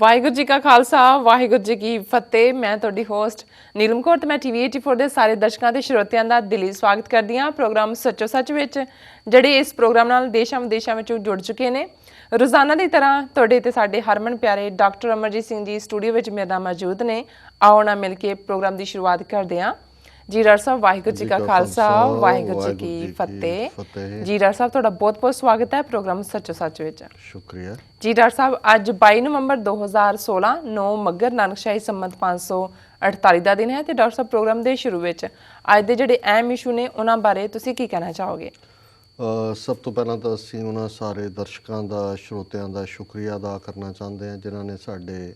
ਵਾਹਿਗੁਰੂ ਜੀ ਕਾ ਖਾਲਸਾ, ਵਾਹਿਗੁਰੂ ਜੀ ਕੀ ਫਤਿਹ। ਮੈਂ ਤੁਹਾਡੀ ਹੋਸਟ ਨੀਲਮ ਕੌਰ ਤੇ ਮੈਂ ਟੀਵੀ 84 ਦੇ ਸਾਰੇ ਦਰਸ਼ਕਾਂ ਤੇ ਸਰੋਤਿਆਂ ਦਾ ਦਿਲੀ ਸਵਾਗਤ ਕਰਦੀ ਹਾਂ ਪ੍ਰੋਗਰਾਮ ਸੱਚੋ ਸੱਚ ਵਿੱਚ, ਜਿਹੜੇ ਇਸ ਪ੍ਰੋਗਰਾਮ ਨਾਲ ਦੇਸ਼ਾਂ ਵਿਦੇਸ਼ਾਂ ਵਿੱਚੋਂ ਜੁੜ ਚੁੱਕੇ ਨੇ। ਰੋਜ਼ਾਨਾ ਦੀ ਤਰ੍ਹਾਂ ਤੁਹਾਡੇ ਤੇ ਸਾਡੇ ਹਰਮਨ ਪਿਆਰੇ ਡਾਕਟਰ ਅਮਰਜੀਤ ਸਿੰਘ ਜੀ ਸਟੂਡੀਓ ਵਿੱਚ ਮੇਰੇ ਨਾਲ ਮੌਜੂਦ ਨੇ। ਆਓ ਨਾ ਮਿਲ ਕੇ ਪ੍ਰੋਗਰਾਮ ਦੀ ਸ਼ੁਰੂਆਤ ਕਰਦੇ ਹਾਂ। ਜੀ ਡਾਕਟਰ ਸਾਹਿਬ ਵਾਹਿਗੁਰੂ ਜੀ ਕਾ ਖਾਲਸਾ ਵਾਹਿਗੁਰੂ ਜੀ ਕੀ ਫਤਿਹ। ਜੀ ਡਾਕਟਰ ਸਾਹਿਬ ਤੁਹਾਡਾ ਬਹੁਤ ਬਹੁਤ ਸਵਾਗਤ ਹੈ ਪ੍ਰੋਗਰਾਮ ਸੱਚੋ ਸੱਚ ਵਿੱਚ। ਸ਼ੁਕਰੀਆ। ਜੀ ਡਾਕਟਰ ਸਾਹਿਬ ਅੱਜ 22 ਨਵੰਬਰ 2016 9 ਮੱਗਰ ਨਾਨਕਸ਼ਾਹੀ ਸੰਮਤ 548 ਦਾ ਦਿਨ ਹੈ ਤੇ ਡਾਕਟਰ ਸਾਹਿਬ ਪ੍ਰੋਗਰਾਮ ਦੇ ਸ਼ੁਰੂ ਵਿੱਚ ਅੱਜ ਦੇ ਜਿਹੜੇ ਅਹਿਮ ਇਸ਼ੂ ਨੇ ਉਹਨਾਂ ਬਾਰੇ ਤੁਸੀਂ ਕੀ ਕਹਿਣਾ ਚਾਹੋਗੇ? ਸਭ ਤੋਂ ਪਹਿਲਾਂ ਤਾਂ ਅਸੀਂ ਉਹਨਾਂ ਸਾਰੇ ਦਰਸ਼ਕਾਂ ਦਾ ਸਰੋਤਿਆਂ ਦਾ ਸ਼ੁਕਰੀਆ ਅਦਾ ਕਰਨਾ ਚਾਹੁੰਦੇ ਹਾਂ ਜਿਨ੍ਹਾਂ ਨੇ ਸਾਡੇ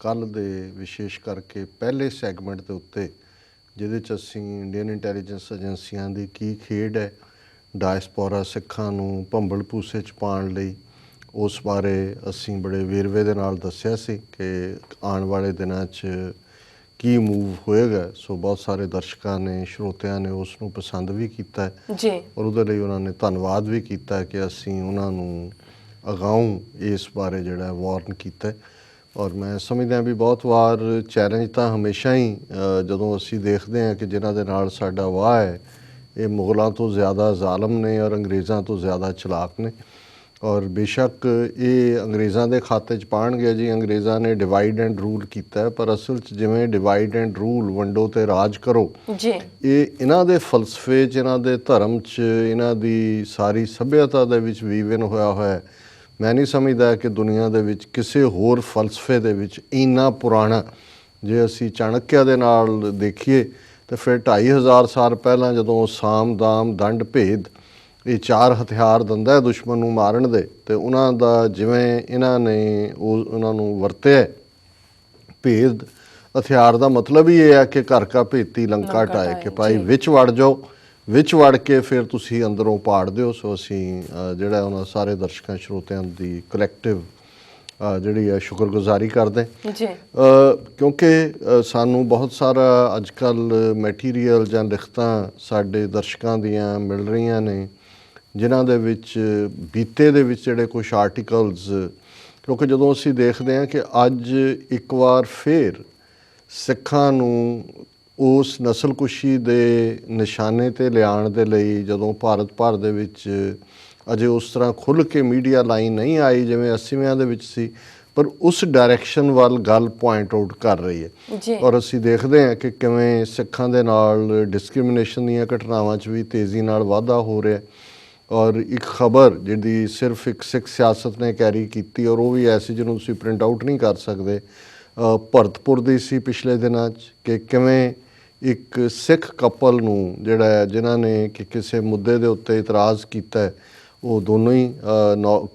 ਕੱਲ ਦੇ ਵਿਸ਼ੇਸ਼ ਕਰਕੇ ਪਹਿਲੇ ਸੈਗਮੈਂਟ ਦੇ ਉੱਤੇ ਜਿਹਦੇ ਚ ਅਸੀਂ ਇੰਡੀਅਨ ਇੰਟੈਲੀਜੈਂਸ ਏਜੰਸੀਆਂ ਦੀ ਕੀ ਖੇਡ ਹੈ ਡਾਇਸਪੋਰਾ ਸਿੱਖਾਂ ਨੂੰ ਭੰਬਲ ਭੂਸੇ ਚ ਪਾਉਣ ਲਈ ਉਸ ਬਾਰੇ ਅਸੀਂ ਬੜੇ ਵੇਰਵੇ ਦੇ ਨਾਲ ਦੱਸਿਆ ਸੀ ਕਿ ਆਉਣ ਵਾਲੇ ਦਿਨਾਂ 'ਚ ਕੀ ਮੂਵ ਹੋਏਗਾ ਸੋ ਬਹੁਤ ਸਾਰੇ ਦਰਸ਼ਕਾਂ ਨੇ ਸਰੋਤਿਆਂ ਨੇ ਉਸ ਨੂੰ ਪਸੰਦ ਵੀ ਕੀਤਾ ਜੀ ਔਰ ਉਹਦੇ ਲਈ ਉਹਨਾਂ ਨੇ ਧੰਨਵਾਦ ਵੀ ਕੀਤਾ ਕਿ ਅਸੀਂ ਉਹਨਾਂ ਨੂੰ ਅਗਾਊਂ ਇਸ ਬਾਰੇ ਜਿਹੜਾ ਵਾਰਨ ਕੀਤਾ ਹੈ। ਔਰ ਮੈਂ ਸਮਝਦਾ ਵੀ ਬਹੁਤ ਵਾਰ ਚੈਲੰਜ ਤਾਂ ਹਮੇਸ਼ਾ ਹੀ ਜਦੋਂ ਅਸੀਂ ਦੇਖਦੇ ਹਾਂ ਕਿ ਜਿਨ੍ਹਾਂ ਦੇ ਨਾਲ ਸਾਡਾ ਵਾਹ ਹੈ ਇਹ ਮੁਗਲਾਂ ਤੋਂ ਜ਼ਿਆਦਾ ਜ਼ਾਲਮ ਨੇ ਔਰ ਅੰਗਰੇਜ਼ਾਂ ਤੋਂ ਜ਼ਿਆਦਾ ਚਲਾਕ ਨੇ। ਔਰ ਬੇਸ਼ੱਕ ਇਹ ਅੰਗਰੇਜ਼ਾਂ ਦੇ ਖਾਤੇ 'ਚ ਪਾਣਗੇ ਜੀ ਅੰਗਰੇਜ਼ਾਂ ਨੇ ਡਿਵਾਈਡ ਐਂਡ ਰੂਲ ਕੀਤਾ ਪਰ ਅਸਲ 'ਚ ਜਿਵੇਂ ਡਿਵਾਈਡ ਐਂਡ ਰੂਲ ਵੰਡੋ ਤੇ ਰਾਜ ਕਰੋ ਜੀ। ਇਹ ਇਹਨਾਂ ਦੇ ਫਲਸਫੇ 'ਚ ਇਹਨਾਂ ਦੇ ਧਰਮ 'ਚ ਇਹਨਾਂ ਦੀ ਸਾਰੀ ਸਭਿਅਤਾ ਦੇ ਵਿੱਚ ਵੀਵਨ ਹੋਇਆ ਹੋਇਆ ਹੈ। ਮੈਂ ਨਹੀਂ ਸਮਝਦਾ ਕਿ ਦੁਨੀਆ ਦੇ ਵਿੱਚ ਕਿਸੇ ਹੋਰ ਫਲਸਫੇ ਦੇ ਵਿੱਚ ਇੰਨਾ ਪੁਰਾਣਾ ਜੇ ਅਸੀਂ ਚਾਣਕਿਆ ਦੇ ਨਾਲ ਦੇਖੀਏ ਤੇ ਫਿਰ 2500 ਸਾਲ ਪਹਿਲਾਂ ਜਦੋਂ ਸਾਮ ਦਾਮ ਦੰਡ ਭੇਦ ਇਹ ਚਾਰ ਹਥਿਆਰ ਦਿੰਦਾ ਹੈ ਦੁਸ਼ਮਣ ਨੂੰ ਮਾਰਨ ਦੇ ਤੇ ਉਹਨਾਂ ਦਾ ਜਿਵੇਂ ਇਹਨਾਂ ਨੇ ਉਹ ਉਹਨਾਂ ਨੂੰ ਵਰਤਿਆ ਭੇਦ ਹਥਿਆਰ ਦਾ ਮਤਲਬ ਹੀ ਇਹ ਹੈ ਕਿ ਘਰ ਕਾ ਭੇਤੀ ਲੰਕਾ ਟਾਏ ਕਿ ਭਾਈ। ਵਿੱਚ ਵੜ ਜਾਓ ਵਿੱਚ ਵੜ ਕੇ ਫਿਰ ਤੁਸੀਂ ਅੰਦਰੋਂ ਪਾੜ ਦਿਓ ਸੋ ਅਸੀਂ ਜਿਹੜਾ ਉਹਨਾਂ ਸਾਰੇ ਦਰਸ਼ਕਾਂ ਸਰੋਤਿਆਂ ਦੀ ਕਲੈਕਟਿਵ ਜਿਹੜੀ ਹੈ ਸ਼ੁਕਰਗੁਜ਼ਾਰੀ ਕਰਦੇ। ਜੀ ਕਿਉਂਕਿ ਸਾਨੂੰ ਬਹੁਤ ਸਾਰਾ ਅੱਜਕੱਲ ਮਟੀਰੀਅਲ ਜਾਂ ਲਿਖਤਾਂ ਸਾਡੇ ਦਰਸ਼ਕਾਂ ਦੀਆਂ ਮਿਲ ਰਹੀਆਂ ਨੇ ਜਿਨ੍ਹਾਂ ਦੇ ਵਿੱਚ ਬੀਤੇ ਦੇ ਵਿੱਚ ਜਿਹੜੇ ਕੁਝ ਆਰਟੀਕਲਸ ਕਿਉਂਕਿ ਜਦੋਂ ਅਸੀਂ ਦੇਖਦੇ ਹਾਂ ਕਿ ਅੱਜ ਇੱਕ ਵਾਰ ਫੇਰ ਸਿੱਖਾਂ ਨੂੰ ਉਸ ਨਸਲਕੁਸ਼ੀ ਦੇ ਨਿਸ਼ਾਨੇ ਤੇ ਲਿਆਉਣ ਦੇ ਲਈ ਜਦੋਂ ਭਾਰਤ ਭਰ ਦੇ ਵਿੱਚ ਅਜੇ ਉਸ ਤਰ੍ਹਾਂ ਖੁੱਲ੍ਹ ਕੇ ਮੀਡੀਆ ਲਾਈਨ ਨਹੀਂ ਆਈ ਜਿਵੇਂ 80ਵਿਆਂ ਦੇ ਵਿੱਚ ਸੀ ਪਰ ਉਸ ਡਾਇਰੈਕਸ਼ਨ ਵੱਲ ਗੱਲ ਪੁਆਇੰਟ ਆਊਟ ਕਰ ਰਹੀ ਹੈ। ਜੀ। ਔਰ ਅਸੀਂ ਦੇਖਦੇ ਹਾਂ ਕਿ ਕਿਵੇਂ ਸਿੱਖਾਂ ਦੇ ਨਾਲ ਡਿਸਕ੍ਰਿਮੀਨੇਸ਼ਨ ਦੀਆਂ ਘਟਨਾਵਾਂ 'ਚ ਵੀ ਤੇਜ਼ੀ ਨਾਲ ਵਾਧਾ ਹੋ ਰਿਹਾ ਹੈ। ਔਰ ਇੱਕ ਖਬਰ ਜਿਹਦੀ ਸਿਰਫ ਇੱਕ ਸਿੱਖ ਸਿਆਸਤ ਨੇ ਕੈਰੀ ਕੀਤੀ ਔਰ ਉਹ ਵੀ ਐਸੀ ਜਿਹਨੂੰ ਤੁਸੀਂ ਪ੍ਰਿੰਟ ਆਊਟ ਨਹੀਂ ਕਰ ਸਕਦੇ। ਭਰਤਪੁਰ ਦੀ ਸੀ ਪਿਛਲੇ ਦਿਨਾਂ 'ਚ ਕਿ ਕਿਵੇਂ ਇੱਕ ਸਿੱਖ ਕਪਲ ਨੂੰ ਜਿਹੜਾ ਹੈ ਜਿਨ੍ਹਾਂ ਨੇ ਕਿ ਕਿਸੇ ਮੁੱਦੇ ਦੇ ਉੱਤੇ ਇਤਰਾਜ਼ ਕੀਤਾ ਹੈ ਉਹ ਦੋਨੋਂ ਹੀ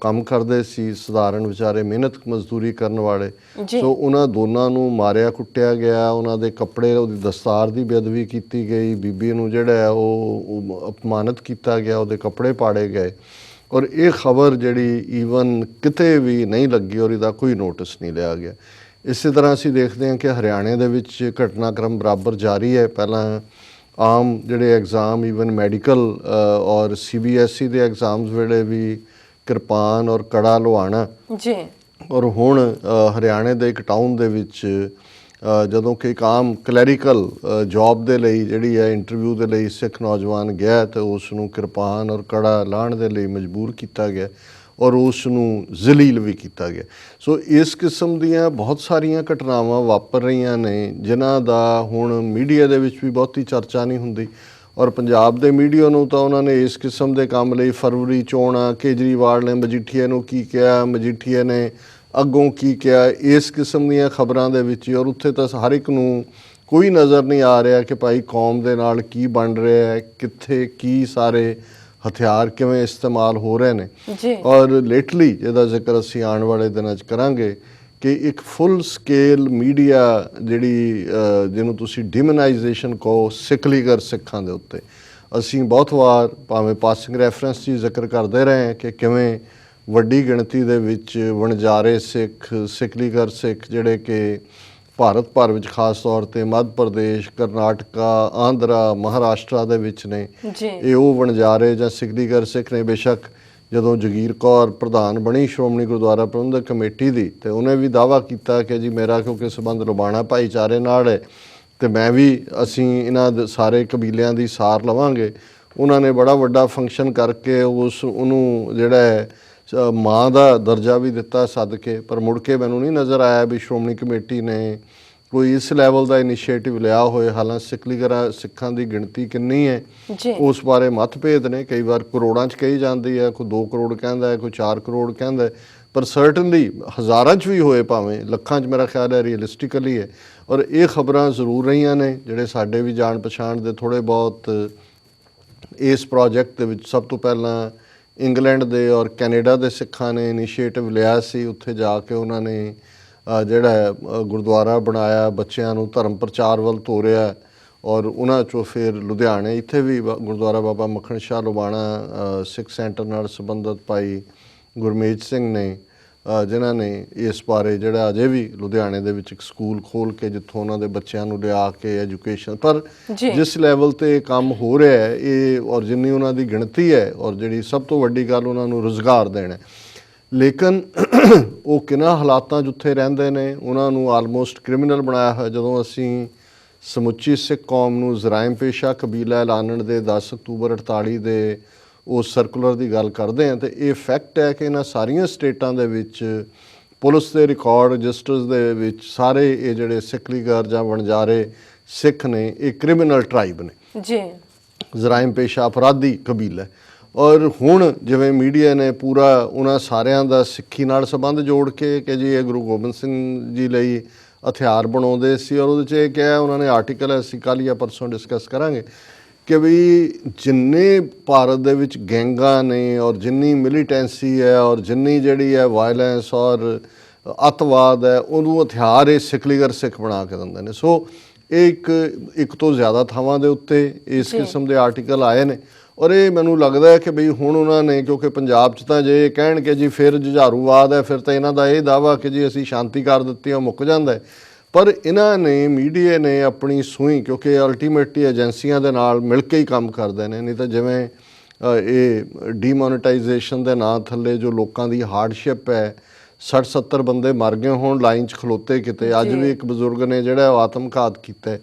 ਕੰਮ ਕਰਦੇ ਸੀ ਸਧਾਰਨ ਵਿਚਾਰੇ ਮਿਹਨਤ ਮਜ਼ਦੂਰੀ ਕਰਨ ਵਾਲੇ। ਸੋ ਉਹਨਾਂ ਦੋਨਾਂ ਨੂੰ ਮਾਰਿਆ ਕੁੱਟਿਆ ਗਿਆ ਉਹਨਾਂ ਦੇ ਕੱਪੜੇ ਉਹਦੀ ਦਸਤਾਰ ਦੀ ਬੇਅਦਬੀ ਕੀਤੀ ਗਈ ਬੀਬੀ ਨੂੰ ਜਿਹੜਾ ਹੈ ਉਹ ਉਹ ਅਪਮਾਨਿਤ ਕੀਤਾ ਗਿਆ ਉਹਦੇ ਕੱਪੜੇ ਪਾੜੇ ਗਏ। ਔਰ ਇਹ ਖਬਰ ਜਿਹੜੀ ਈਵਨ ਕਿਤੇ ਵੀ ਨਹੀਂ ਲੱਗੀ ਔਰ ਇਹਦਾ ਕੋਈ ਨੋਟਿਸ ਨਹੀਂ ਲਿਆ ਗਿਆ। ਇਸੇ ਤਰ੍ਹਾਂ ਅਸੀਂ ਦੇਖਦੇ ਹਾਂ ਕਿ ਹਰਿਆਣੇ ਦੇ ਵਿੱਚ ਘਟਨਾਕ੍ਰਮ ਬਰਾਬਰ ਜਾਰੀ ਹੈ। ਪਹਿਲਾਂ ਆਮ ਜਿਹੜੇ ਐਗਜ਼ਾਮ ਈਵਨ ਮੈਡੀਕਲ ਔਰ ਸੀਬੀਐਸਈ ਦੇ ਐਗਜ਼ਾਮਸ ਵੇਲੇ ਵੀ ਕਿਰਪਾਨ ਔਰ ਕੜਾ ਲੁਹਾਣਾ। ਜੀ। ਔਰ ਹੁਣ ਹਰਿਆਣੇ ਦੇ ਇੱਕ ਟਾਊਨ ਦੇ ਵਿੱਚ ਜਦੋਂ ਕਿ ਇੱਕ ਆਮ ਕਲੈਰੀਕਲ ਜੌਬ ਦੇ ਲਈ ਜਿਹੜੀ ਹੈ ਇੰਟਰਵਿਊ ਦੇ ਲਈ ਸਿੱਖ ਨੌਜਵਾਨ ਗਿਆ ਤੇ ਉਸ ਨੂੰ ਕਿਰਪਾਨ ਔਰ ਕੜਾ ਲਾਹਣ ਦੇ ਲਈ ਮਜਬੂਰ ਕੀਤਾ ਗਿਆ। ਔਰ ਉਸ ਨੂੰ ਜ਼ਲੀਲ ਵੀ ਕੀਤਾ ਗਿਆ। ਸੋ ਇਸ ਕਿਸਮ ਦੀਆਂ ਬਹੁਤ ਸਾਰੀਆਂ ਘਟਨਾਵਾਂ ਵਾਪਰ ਰਹੀਆਂ ਨੇ, ਜਿਨ੍ਹਾਂ ਦਾ ਹੁਣ ਮੀਡੀਆ ਦੇ ਵਿੱਚ ਵੀ ਬਹੁਤੀ ਚਰਚਾ ਨਹੀਂ ਹੁੰਦੀ। ਔਰ ਪੰਜਾਬ ਦੇ ਮੀਡੀਆ ਨੂੰ ਤਾਂ ਉਹਨਾਂ ਨੇ ਇਸ ਕਿਸਮ ਦੇ ਕੰਮ ਲਈ ਫਰਵਰੀ ਚੋਣਾਂ ਕੇਜਰੀਵਾਲ ਨੇ, ਮਜੀਠੀਆ ਨੂੰ ਕੀ ਕਿਹਾ, ਮਜੀਠੀਆ ਨੇ ਅੱਗੋਂ ਕੀ ਕਿਹਾ, ਇਸ ਕਿਸਮ ਦੀਆਂ ਖਬਰਾਂ ਦੇ ਵਿੱਚ ਔਰ ਉੱਥੇ ਤਾਂ ਹਰ ਇੱਕ ਨੂੰ ਕੋਈ ਨਜ਼ਰ ਨਹੀਂ ਆ ਰਿਹਾ ਕਿ ਭਾਈ ਕੌਮ ਦੇ ਨਾਲ ਕੀ ਬਣ ਰਿਹਾ ਹੈ, ਕਿੱਥੇ, ਕੀ ਸਾਰੇ ਹਥਿਆਰ ਕਿਵੇਂ ਇਸਤੇਮਾਲ ਹੋ ਰਹੇ ਨੇ। ਜੀ। ਔਰ ਲੇਟਲੀ ਜਿਹਦਾ ਜ਼ਿਕਰ ਅਸੀਂ ਆਉਣ ਵਾਲੇ ਦਿਨਾਂ 'ਚ ਕਰਾਂਗੇ ਕਿ ਇੱਕ ਫੁੱਲ ਸਕੇਲ ਮੀਡੀਆ ਜਿਹੜੀ ਜਿਹਨੂੰ ਤੁਸੀਂ ਡਿਮਨਾਈਜੇਸ਼ਨ ਕਹੋ ਸਿਕਲੀਗਰ ਸਿੱਖਾਂ ਦੇ ਉੱਤੇ। ਅਸੀਂ ਬਹੁਤ ਵਾਰ ਭਾਵੇਂ ਪਾਸਿੰਗ ਰੈਫਰੈਂਸ 'ਚ ਹੀ ਜ਼ਿਕਰ ਕਰਦੇ ਰਹੇ ਹਾਂ ਕਿ ਕਿਵੇਂ ਵੱਡੀ ਗਿਣਤੀ ਦੇ ਵਿੱਚ ਵਣਜਾਰੇ ਸਿੱਖ ਸਿਕਲੀਗਰ ਸਿੱਖ ਜਿਹੜੇ ਕਿ ਭਾਰਤ ਭਰ ਵਿੱਚ ਖਾਸ ਤੌਰ ਤੇ ਮੱਧ ਪ੍ਰਦੇਸ਼ ਕਰਨਾਟਕਾ ਆਂਧਰਾ ਮਹਾਰਾਸ਼ਟਰ ਦੇ ਵਿੱਚ ਨੇ। ਜੀ। ਇਹ ਉਹ ਵਣਜਾਰੇ ਜਾਂ ਸਿਕਲੀਗਰ ਸਿੱਖ ਨੇ ਬੇਸ਼ੱਕ ਜਦੋਂ ਜਗੀਰ ਕੌਰ ਪ੍ਰਧਾਨ ਬਣੀ ਸ਼੍ਰੋਮਣੀ ਗੁਰਦੁਆਰਾ ਪ੍ਰਬੰਧਕ ਕਮੇਟੀ ਦੀ ਤੇ ਉਹਨੇ ਵੀ ਦਾਵਾ ਕੀਤਾ ਕਿ ਜੀ ਮੇਰਾ ਕਿਉਂਕਿ ਸਬੰਧ ਲੁਬਾਣਾ ਭਾਈਚਾਰੇ ਨਾਲ ਹੈ ਤੇ ਮੈਂ ਵੀ ਅਸੀਂ ਇਹਨਾਂ ਸਾਰੇ ਕਬੀਲਿਆਂ ਦੀ ਸਾਰ ਲਵਾਂਗੇ। ਉਹਨਾਂ ਨੇ ਬੜਾ ਵੱਡਾ ਫੰਕਸ਼ਨ ਕਰਕੇ ਉਸ ਉਹਨੂੰ ਜਿਹੜਾ ਹੈ ਮਾਂ ਦਾ ਦਰਜਾ ਵੀ ਦਿੱਤਾ ਸੱਦ ਕੇ ਪਰ ਮੁੜ ਕੇ ਮੈਨੂੰ ਨਹੀਂ ਨਜ਼ਰ ਆਇਆ ਵੀ ਸ਼੍ਰੋਮਣੀ ਕਮੇਟੀ ਨੇ ਕੋਈ ਇਸ ਲੈਵਲ ਦਾ ਇਨੀਸ਼ੀਏਟਿਵ ਲਿਆ ਹੋਏ। ਹਾਲਾਂਕਿ ਸਿੱਖਲੀਗਰਾ ਸਿੱਖਾਂ ਦੀ ਗਿਣਤੀ ਕਿੰਨੀ ਹੈ ਜੀ। ਉਸ ਬਾਰੇ ਮਤਭੇਦ ਨੇ। ਕਈ ਵਾਰ ਕਰੋੜਾਂ ਚ ਕਹੀ ਜਾਂਦੀ ਹੈ ਕੋਈ 2 ਕਰੋੜ ਕਹਿੰਦਾ ਹੈ ਕੋਈ 4 ਕਰੋੜ ਕਹਿੰਦਾ ਹੈ ਪਰ ਸਰਟਨਲੀ ਹਜ਼ਾਰਾਂ ਚ ਵੀ ਹੋਏ ਭਾਵੇਂ ਲੱਖਾਂ ਚ ਮੇਰਾ ਖਿਆਲ ਹੈ ਰੀਅਲਿਸਟਿਕਲੀ ਹੈ। ਔਰ ਇਹ ਖਬਰਾਂ ਜ਼ਰੂਰ ਰਹੀਆਂ ਨੇ ਜਿਹੜੇ ਸਾਡੇ ਵੀ ਜਾਣ ਪਛਾਣ ਦੇ ਥੋੜੇ ਬਹੁਤ ਇਸ ਪ੍ਰੋਜੈਕਟ ਦੇ ਵਿੱਚ ਸਭ ਤੋਂ ਪਹਿਲਾਂ ਇੰਗਲੈਂਡ ਦੇ ਔਰ ਕੈਨੇਡਾ ਦੇ ਸਿੱਖਾਂ ਨੇ ਇਨੀਸ਼ੀਏਟਿਵ ਲਿਆ ਸੀ। ਉੱਥੇ ਜਾ ਕੇ ਉਹਨਾਂ ਨੇ ਜਿਹੜਾ ਗੁਰਦੁਆਰਾ ਬਣਾਇਆ, ਬੱਚਿਆਂ ਨੂੰ ਧਰਮ ਪ੍ਰਚਾਰ ਵੱਲ ਤੋਰਿਆ ਔਰ ਉਹਨਾਂ ਚੋਂ ਫਿਰ ਲੁਧਿਆਣੇ, ਇੱਥੇ ਵੀ ਬ- ਗੁਰਦੁਆਰਾ ਬਾਬਾ ਮੱਖਣ ਸ਼ਾਹ ਲੁਬਾਣਾ ਸਿੱਖ ਸੈਂਟਰ ਨਾਲ ਸੰਬੰਧਿਤ ਭਾਈ ਗੁਰਮੀਤ ਸਿੰਘ ਨੇ ਜਿਨ੍ਹਾਂ ਨੇ ਇਸ ਬਾਰੇ ਜਿਹੜਾ ਅਜੇ ਵੀ ਲੁਧਿਆਣੇ ਦੇ ਵਿੱਚ ਇੱਕ ਸਕੂਲ ਖੋਲ ਕੇ ਜਿੱਥੋਂ ਉਹਨਾਂ ਦੇ ਬੱਚਿਆਂ ਨੂੰ ਲਿਆ ਕੇ ਐਜੂਕੇਸ਼ਨ ਪਰ। ਜਿਸ ਲੈਵਲ ਤੇ ਕੰਮ ਹੋ ਰਿਹਾ ਹੈ ਇਹ ਔਰ ਜਿੰਨੀ ਉਹਨਾਂ ਦੀ ਗਿਣਤੀ ਹੈ ਔਰ ਜਿਹੜੀ ਸਭ ਤੋਂ ਵੱਡੀ ਗੱਲ ਉਹਨਾਂ ਨੂੰ ਰੋਜ਼ਗਾਰ ਦੇਣਾ ਹੈ। ਲੇਕਿਨ ਉਹ ਕਿਨਾਂ ਹਾਲਾਤਾਂ ਉੱਥੇ ਰਹਿੰਦੇ ਨੇ ਉਹਨਾਂ ਨੂੰ ਆਲਮੋਸਟ ਕ੍ਰਿਮੀਨਲ ਬਣਾਇਆ ਹੋਇਆ ਜਦੋਂ ਅਸੀਂ ਸਮੁੱਚੀ ਸਿੱਖ ਕੌਮ ਨੂੰ ਜ਼ਰਾਇਮ ਪੇਸ਼ਾ ਕਬੀਲਾ ਐਲਾਨਣ ਦੇ 10 ਅਕਤੂਬਰ 48 ਦੇ ਉਸ ਸਰਕੂਲਰ ਦੀ ਗੱਲ ਕਰਦੇ ਹਾਂ ਤੇ ਇਹ ਫੈਕਟ ਹੈ ਕਿ ਇਹਨਾਂ ਸਾਰੀਆਂ ਸਟੇਟਾਂ ਦੇ ਵਿੱਚ ਪੁਲਿਸ ਦੇ ਰਿਕਾਰਡ ਰਜਿਸਟਰਸ ਦੇ ਵਿੱਚ ਸਾਰੇ ਇਹ ਜਿਹੜੇ ਸਿੱਖ ਲੀਗਰ ਜਾਂ ਵਣਜਾਰੇ ਸਿੱਖ ਨੇ ਇਹ ਕ੍ਰਿਮੀਨਲ ਟ੍ਰਾਈਬ ਨੇ। ਜੀ। ਜ਼ਰਾਇਮ ਪੇਸ਼ਾ ਅਪਰਾਧੀ ਕਬੀਲਾ। ਔਰ ਹੁਣ ਜਿਵੇਂ ਮੀਡੀਆ ਨੇ ਪੂਰਾ ਉਹਨਾਂ ਸਾਰਿਆਂ ਦਾ ਸਿੱਖੀ ਨਾਲ ਸੰਬੰਧ ਜੋੜ ਕੇ ਕਿ ਜੀ ਇਹ ਗੁਰੂ ਗੋਬਿੰਦ ਸਿੰਘ ਜੀ ਲਈ ਹਥਿਆਰ ਬਣਾਉਂਦੇ ਸੀ ਔਰ ਉਹਦੇ 'ਚ ਇਹ ਕਿਹਾ ਉਹਨਾਂ ਨੇ ਆਰਟੀਕਲ ਅਸੀਂ ਕੱਲ੍ਹ ਜਾਂ ਪਰਸੋਂ ਡਿਸਕਸ ਕਰਾਂਗੇ। ਕਿ ਵੀ ਜਿੰਨੇ ਭਾਰਤ ਦੇ ਵਿੱਚ ਗੈਂਗਾਂ ਨੇ ਔਰ ਜਿੰਨੀ ਮਿਲੀਟੈਂਸੀ ਹੈ ਔਰ ਜਿੰਨੀ ਜਿਹੜੀ ਹੈ ਵਾਇਲੈਂਸ ਔਰ ਅੱਤਵਾਦ ਹੈ ਉਹਨੂੰ ਹਥਿਆਰ ਇਹ ਸਿੱਖਲੀਗਰ ਸਿੱਖ ਬਣਾ ਕੇ ਦਿੰਦੇ ਨੇ। ਸੋ ਇਹ ਇੱਕ ਇੱਕ ਤੋਂ ਜ਼ਿਆਦਾ ਥਾਵਾਂ ਦੇ ਉੱਤੇ ਇਸ। ਕਿਸਮ ਦੇ ਆਰਟੀਕਲ ਆਏ ਨੇ। ਔਰ ਇਹ ਮੈਨੂੰ ਲੱਗਦਾ ਹੈ ਕਿ ਬਈ ਹੁਣ ਉਹਨਾਂ ਨੇ ਕਿਉਂਕਿ ਪੰਜਾਬ 'ਚ ਤਾਂ ਜੇ ਇਹ ਕਹਿਣ ਕਿ ਜੀ ਫਿਰ ਜੁਝਾਰੂਵਾਦ ਹੈ ਫਿਰ ਤਾਂ ਇਹਨਾਂ ਦਾ ਇਹ ਦਾਵਾ ਕਿ ਜੀ ਅਸੀਂ ਸ਼ਾਂਤੀ ਕਰ ਦਿੱਤੀ ਉਹ ਮੁੱਕ ਜਾਂਦਾ ਹੈ। ਪਰ ਇਹਨਾਂ ਨੇ ਮੀਡੀਆ ਨੇ ਆਪਣੀ ਸੂਈ ਕਿਉਂਕਿ ਅਲਟੀਮੇਟਲੀ ਏਜੰਸੀਆਂ ਦੇ ਨਾਲ ਮਿਲ ਕੇ ਹੀ ਕੰਮ ਕਰਦੇ ਨੇ ਨਹੀਂ ਤਾਂ ਜਿਵੇਂ ਇਹ ਡੀਮੋਨੇਟਾਈਜੇਸ਼ਨ ਦੇ ਨਾਂ ਥੱਲੇ ਜੋ ਲੋਕਾਂ ਦੀ ਹਾਰਡਸ਼ਿਪ ਹੈ 60 70 ਬੰਦੇ ਮਰ ਗਏ ਹੋਣ ਲਾਈਨ 'ਚ ਖਲੋਤੇ ਕਿਤੇ ਅੱਜ। ਵੀ ਇੱਕ ਬਜ਼ੁਰਗ ਨੇ ਜਿਹੜਾ ਆਤਮਘਾਤ ਕੀਤਾ ਹੈ।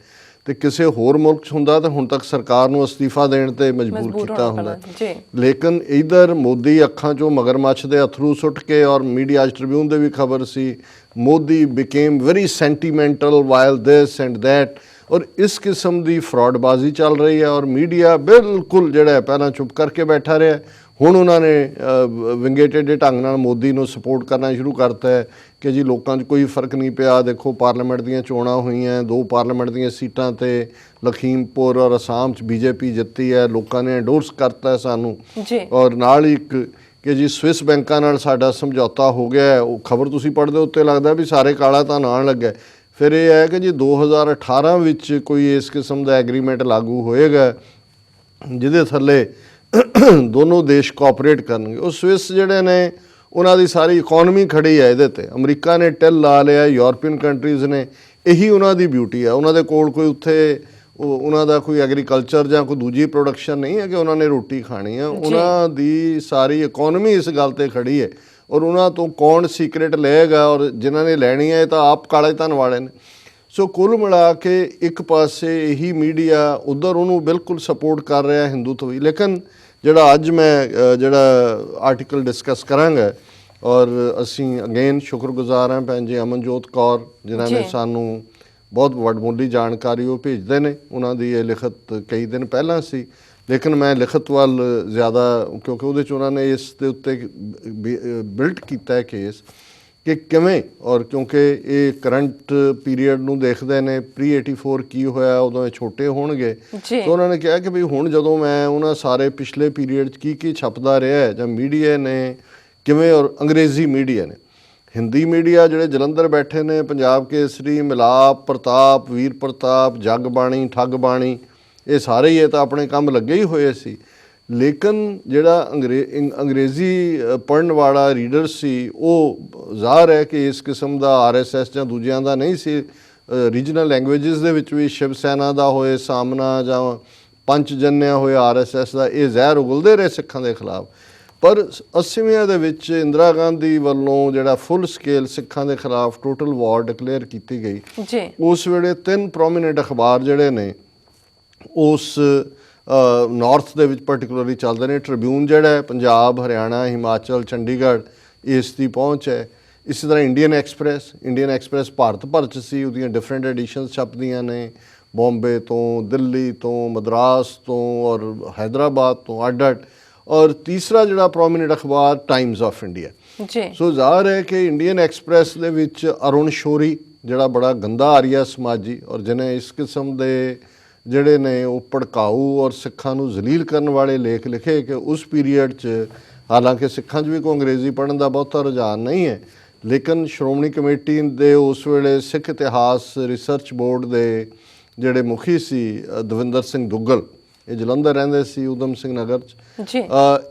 ਤੇ ਕਿਸੇ ਹੋਰ ਮੁਲਕ 'ਚ ਹੁੰਦਾ ਤਾਂ ਹੁਣ ਤੱਕ ਸਰਕਾਰ ਨੂੰ ਅਸਤੀਫਾ ਦੇਣ ਤੇ ਮਜਬੂਰ ਕੀਤਾ ਹੁੰਦਾ ਜੀ। ਲੇਕਿਨ ਇਧਰ ਮੋਦੀ ਅੱਖਾਂ 'ਚੋਂ ਮਗਰਮੱਛ ਦੇ ਅਥਰੂ ਸੁੱਟ ਕੇ ਔਰ ਮੀਡੀਆ ਅੱਜ ਟ੍ਰਿਬਿਊਨ ਦੇ ਵੀ ਖਬਰ ਸੀ Modi became very sentimental while this and that ਔਰ ਇਸ ਕਿਸਮ ਦੀ ਫਰਾਡਬਾਜ਼ੀ ਚੱਲ ਰਹੀ ਹੈ ਔਰ ਮੀਡੀਆ ਬਿਲਕੁਲ ਜਿਹੜਾ ਪਹਿਲਾਂ ਚੁੱਪ ਕਰਕੇ ਬੈਠਾ ਰਿਹਾ। ਹੁਣ ਉਹਨਾਂ ਨੇ ਵਿੰਗੇਟਡ ਦੇ ਢੰਗ ਨਾਲ ਮੋਦੀ ਨੂੰ ਸਪੋਰਟ ਕਰਨਾ ਸ਼ੁਰੂ ਕਰਤਾ ਹੈ ਕਿ ਜੀ ਲੋਕਾਂ 'ਚ ਕੋਈ ਫ਼ਰਕ ਨਹੀਂ ਪਿਆ। ਦੇਖੋ ਪਾਰਲੀਮੈਂਟ ਦੀਆਂ ਚੋਣਾਂ ਹੋਈਆਂ ਦੋ ਪਾਰਲੀਮੈਂਟ ਦੀਆਂ ਸੀਟਾਂ ਤੇ ਲਖੀਮਪੁਰ ਔਰ ਅਸਾਮ 'ਚ ਬੀਜੇਪੀ ਜਿੱਤੀ ਹੈ। ਲੋਕਾਂ ਨੇ ਐਂਡੋਰਸ ਕਰਤਾ ਹੈ ਸਾਨੂੰ। ਜੀ। ਔਰ ਨਾਲ ਹੀ ਇੱਕ ਕਿ ਜੀ ਸਵਿਸ ਬੈਂਕਾਂ ਨਾਲ ਸਾਡਾ ਸਮਝੌਤਾ ਹੋ ਗਿਆ ਉਹ ਖਬਰ ਤੁਸੀਂ ਪੜ੍ਹਦੇ ਹੋ ਉੱਤੇ ਲੱਗਦਾ ਵੀ ਸਾਰੇ ਕਾਲਾ ਤਾਂ ਆਉਣ ਲੱਗਾ ਹੈ। ਫਿਰ ਇਹ ਹੈ ਕਿ ਜੀ 2018 ਵਿੱਚ ਕੋਈ ਇਸ ਕਿਸਮ ਦਾ ਐਗਰੀਮੈਂਟ ਲਾਗੂ ਹੋਏਗਾ ਜਿਹਦੇ ਥੱਲੇ ਦੋਨੋਂ ਦੇਸ਼ ਕੋਆਪਰੇਟ ਕਰਨਗੇ। ਉਹ ਸਵਿਸ ਜਿਹੜੇ ਨੇ ਉਹਨਾਂ ਦੀ ਸਾਰੀ ਇਕਨੋਮੀ ਖੜੀ ਹੈ ਇਹਦੇ ਤੇ। ਅਮਰੀਕਾ ਨੇ ਟਿਲ ਲਾ ਲਿਆ ਯੂਰਪੀਅਨ ਕੰਟਰੀਜ਼ ਨੇ ਇਹੀ ਉਹਨਾਂ ਦੀ ਬਿਊਟੀ ਹੈ ਉਹਨਾਂ ਦੇ ਕੋਲ ਕੋਈ ਉੱਥੇ ਉਹ ਉਹਨਾਂ ਦਾ ਕੋਈ ਐਗਰੀਕਲਚਰ ਜਾਂ ਕੋਈ ਦੂਜੀ ਪ੍ਰੋਡਕਸ਼ਨ ਨਹੀਂ ਹੈ ਕਿ ਉਹਨਾਂ ਨੇ ਰੋਟੀ ਖਾਣੀ ਹੈ ਉਹਨਾਂ ਦੀ ਸਾਰੀ ਇਕਨੋਮੀ ਇਸ ਗੱਲ ਤੇ ਖੜੀ ਹੈ। ਔਰ ਉਹਨਾਂ ਤੋਂ ਕੌਣ ਸੀਕ੍ਰੇਟ ਲਏਗਾ ਔਰ ਜਿਨ੍ਹਾਂ ਨੇ ਲੈਣੀ ਹੈ ਇਹ ਤਾਂ ਆਪ ਕਾਲੇ ਧਨ ਵਾਲੇ ਨੇ। ਸੋ ਕੁੱਲ ਮਿਲਾ ਕੇ ਇੱਕ ਪਾਸੇ ਇਹੀ ਮੀਡੀਆ ਉਧਰ ਉਹਨੂੰ ਬਿਲਕੁਲ ਸਪੋਰਟ ਕਰ ਰਿਹਾ ਹਿੰਦੂਤਵ ਲੇਕਿਨ ਜਿਹੜਾ ਅੱਜ ਮੈਂ ਜਿਹੜਾ ਆਰਟੀਕਲ ਡਿਸਕਸ ਕਰਾਂਗਾ ਔਰ ਅਸੀਂ ਅਗੇਨ ਸ਼ੁਕਰਗੁਜ਼ਾਰ ਹਾਂ ਭੈਣ ਜੀ ਅਮਨਜੋਤ ਕੌਰ ਜਿਨ੍ਹਾਂ ਨੇ। ਸਾਨੂੰ ਬਹੁਤ ਵੱਡਮੁੱਲੀ ਜਾਣਕਾਰੀ ਉਹ ਭੇਜਦੇ ਨੇ। ਉਹਨਾਂ ਦੀ ਇਹ ਲਿਖਤ ਕਈ ਦਿਨ ਪਹਿਲਾਂ ਸੀ। ਲੇਕਿਨ ਮੈਂ ਲਿਖਤ ਵੱਲ ਜ਼ਿਆਦਾ ਕਿਉਂਕਿ ਉਹਦੇ ਚ ਉਹਨਾਂ ਨੇ ਇਸ ਦੇ ਉੱਤੇ ਬਿਲਟ ਕੀਤਾ ਹੈ ਕੇਸ ਕਿ ਕਿਵੇਂ? ਔਰ ਕਿਉਂਕਿ ਇਹ ਕਰੰਟ ਪੀਰੀਅਡ ਨੂੰ ਦੇਖਦੇ ਨੇ ਪ੍ਰੀ 84 ਕੀ ਹੋਇਆ ਉਦੋਂ ਇਹ ਛੋਟੇ ਹੋਣਗੇ। ਤਾਂ ਉਹਨਾਂ ਨੇ ਕਿਹਾ ਕਿ ਵੀ ਹੁਣ ਜਦੋਂ ਮੈਂ ਉਹਨਾਂ ਸਾਰੇ ਪਿਛਲੇ ਪੀਰੀਅਡ 'ਚ ਕੀ ਕੀ ਛਪਦਾ ਰਿਹਾ ਹੈ ਜਾਂ ਮੀਡੀਆ ਨੇ ਕਿਵੇਂ ਔਰ ਅੰਗਰੇਜ਼ੀ ਮੀਡੀਆ ਨੇ। ਹਿੰਦੀ ਮੀਡੀਆ ਜਿਹੜੇ ਜਲੰਧਰ ਬੈਠੇ ਨੇ ਪੰਜਾਬ ਕੇਸਰੀ ਮਿਲਾਪ ਪ੍ਰਤਾਪ ਵੀਰ ਪ੍ਰਤਾਪ ਜਗ ਬਾਣੀ ਠੱਗ ਬਾਣੀ ਇਹ ਸਾਰੇ ਹੀ ਇਹ ਤਾਂ ਆਪਣੇ ਕੰਮ ਲੱਗੇ ਹੀ ਹੋਏ ਸੀ। ਲੇਕਿਨ ਜਿਹੜਾ ਅੰਗਰੇ- ਅੰਗ- ਅੰਗਰੇਜ਼ੀ ਪੜਨ ਵਾਲਾ ਰੀਡਰ ਸੀ ਉਹ ਜ਼ਾਹਰ ਹੈ ਕਿ ਇਸ ਕਿਸਮ ਦਾ ਆਰਐਸਐਸ ਜਾਂ ਦੂਜਿਆਂ ਦਾ ਨਹੀਂ ਸੀ। ਰੀਜਨਲ ਲੈਂਗੁਏਜਸ ਦੇ ਵਿੱਚ ਵੀ ਸ਼ਿਵ ਸੈਨਾ ਦਾ ਹੋਏ ਸਾਹਮਣਾ ਜਾਂ ਪੰਚ ਜਨਿਆ ਹੋਏ ਆਰਐਸਐਸ ਦਾ ਇਹ ਜ਼ਹਿਰ ਉਗਲਦੇ ਰਹੇ ਸਿੱਖਾਂ ਦੇ ਖਿਲਾਫ। ਪਰ 80ਵਿਆਂ ਦੇ ਵਿੱਚ ਇੰਦਰਾ ਗਾਂਧੀ ਵੱਲੋਂ ਜਿਹੜਾ ਫੁੱਲ ਸਕੇਲ ਸਿੱਖਾਂ ਦੇ ਖਿਲਾਫ ਟੋਟਲ ਵਾਰ ਡਿਕਲੇਅਰ ਕੀਤੀ ਗਈ। ਜੀ। ਉਸ ਵੇਲੇ ਤਿੰਨ ਪ੍ਰੋਮਿਨੈਂਟ ਅਖਬਾਰ ਜਿਹੜੇ ਨੇ ਉਸ ਨਾਰਥ ਦੇ ਵਿੱਚ ਪਾਰਟਿਕੂਲਰਲੀ ਚੱਲਦੇ ਨੇ। ਟ੍ਰਿਬਿਊਨ ਜਿਹੜਾ ਹੈ ਪੰਜਾਬ ਹਰਿਆਣਾ ਹਿਮਾਚਲ ਚੰਡੀਗੜ੍ਹ ਇਸ ਦੀ ਪਹੁੰਚ ਹੈ। ਇਸੇ ਤਰ੍ਹਾਂ Indian Express Indian Express Bharat ਭਰ ਚ ਸੀ ਉਹਦੀਆਂ ਡਿਫਰੈਂਟ ਐਡੀਸ਼ਨਸ ਛਪਦੀਆਂ ਨੇ। ਬੰਬੇ ਤੋਂ ਦਿੱਲੀ ਤੋਂ ਮਦਰਾਸ ਤੋਂ ਔਰ ਹైదరాబాద్ ਤੋਂ ਅੱਡ-ਅੱਡ ਔਰ ਤੀਸਰਾ ਜਿਹੜਾ ਪ੍ਰੋਮਿਨੈਂਟ ਅਖਬਾਰ ਟਾਈਮਸ ਆਫ ਇੰਡੀਆ ਜੀ। ਸੋ ਜ਼ਾਹਰ ਹੈ ਕਿ ਇੰਡੀਅਨ ਐਕਸਪ੍ਰੈਸ ਦੇ ਵਿੱਚ ਅਰੁਣ ਸ਼ੋਰੀ ਜਿਹੜਾ ਬੜਾ ਗੰਦਾ ਆਰੀਆ ਸਮਾਜੀ ਔਰ ਜਿਹਨੇ ਇਸ ਕਿਸਮ ਦੇ ਜਿਹੜੇ ਨੇ ਉਹ ਭੜਕਾਊ ਔਰ ਸਿੱਖਾਂ ਨੂੰ ਜ਼ਲੀਲ ਕਰਨ ਵਾਲੇ ਲੇਖ ਲਿਖੇ ਕਿ ਉਸ ਪੀਰੀਅਡ 'ਚ ਹਾਲਾਂਕਿ ਸਿੱਖਾਂ 'ਚ ਵੀ ਕੋਈ ਅੰਗਰੇਜ਼ੀ ਪੜ੍ਹਨ ਦਾ ਬਹੁਤਾ ਰੁਝਾਨ ਨਹੀਂ ਹੈ ਲੇਕਿਨ ਸ਼੍ਰੋਮਣੀ ਕਮੇਟੀ ਦੇ ਉਸ ਵੇਲੇ ਸਿੱਖ ਇਤਿਹਾਸ ਰਿਸਰਚ ਬੋਰਡ ਦੇ ਜਿਹੜੇ ਮੁਖੀ ਸੀ ਦਵਿੰਦਰ ਸਿੰਘ ਦੁੱਗਲ ਇਹ ਜਲੰਧਰ ਰਹਿੰਦੇ ਸੀ ਉਦਮ ਸਿੰਘ ਨਗਰ 'ਚ। ਜੀ।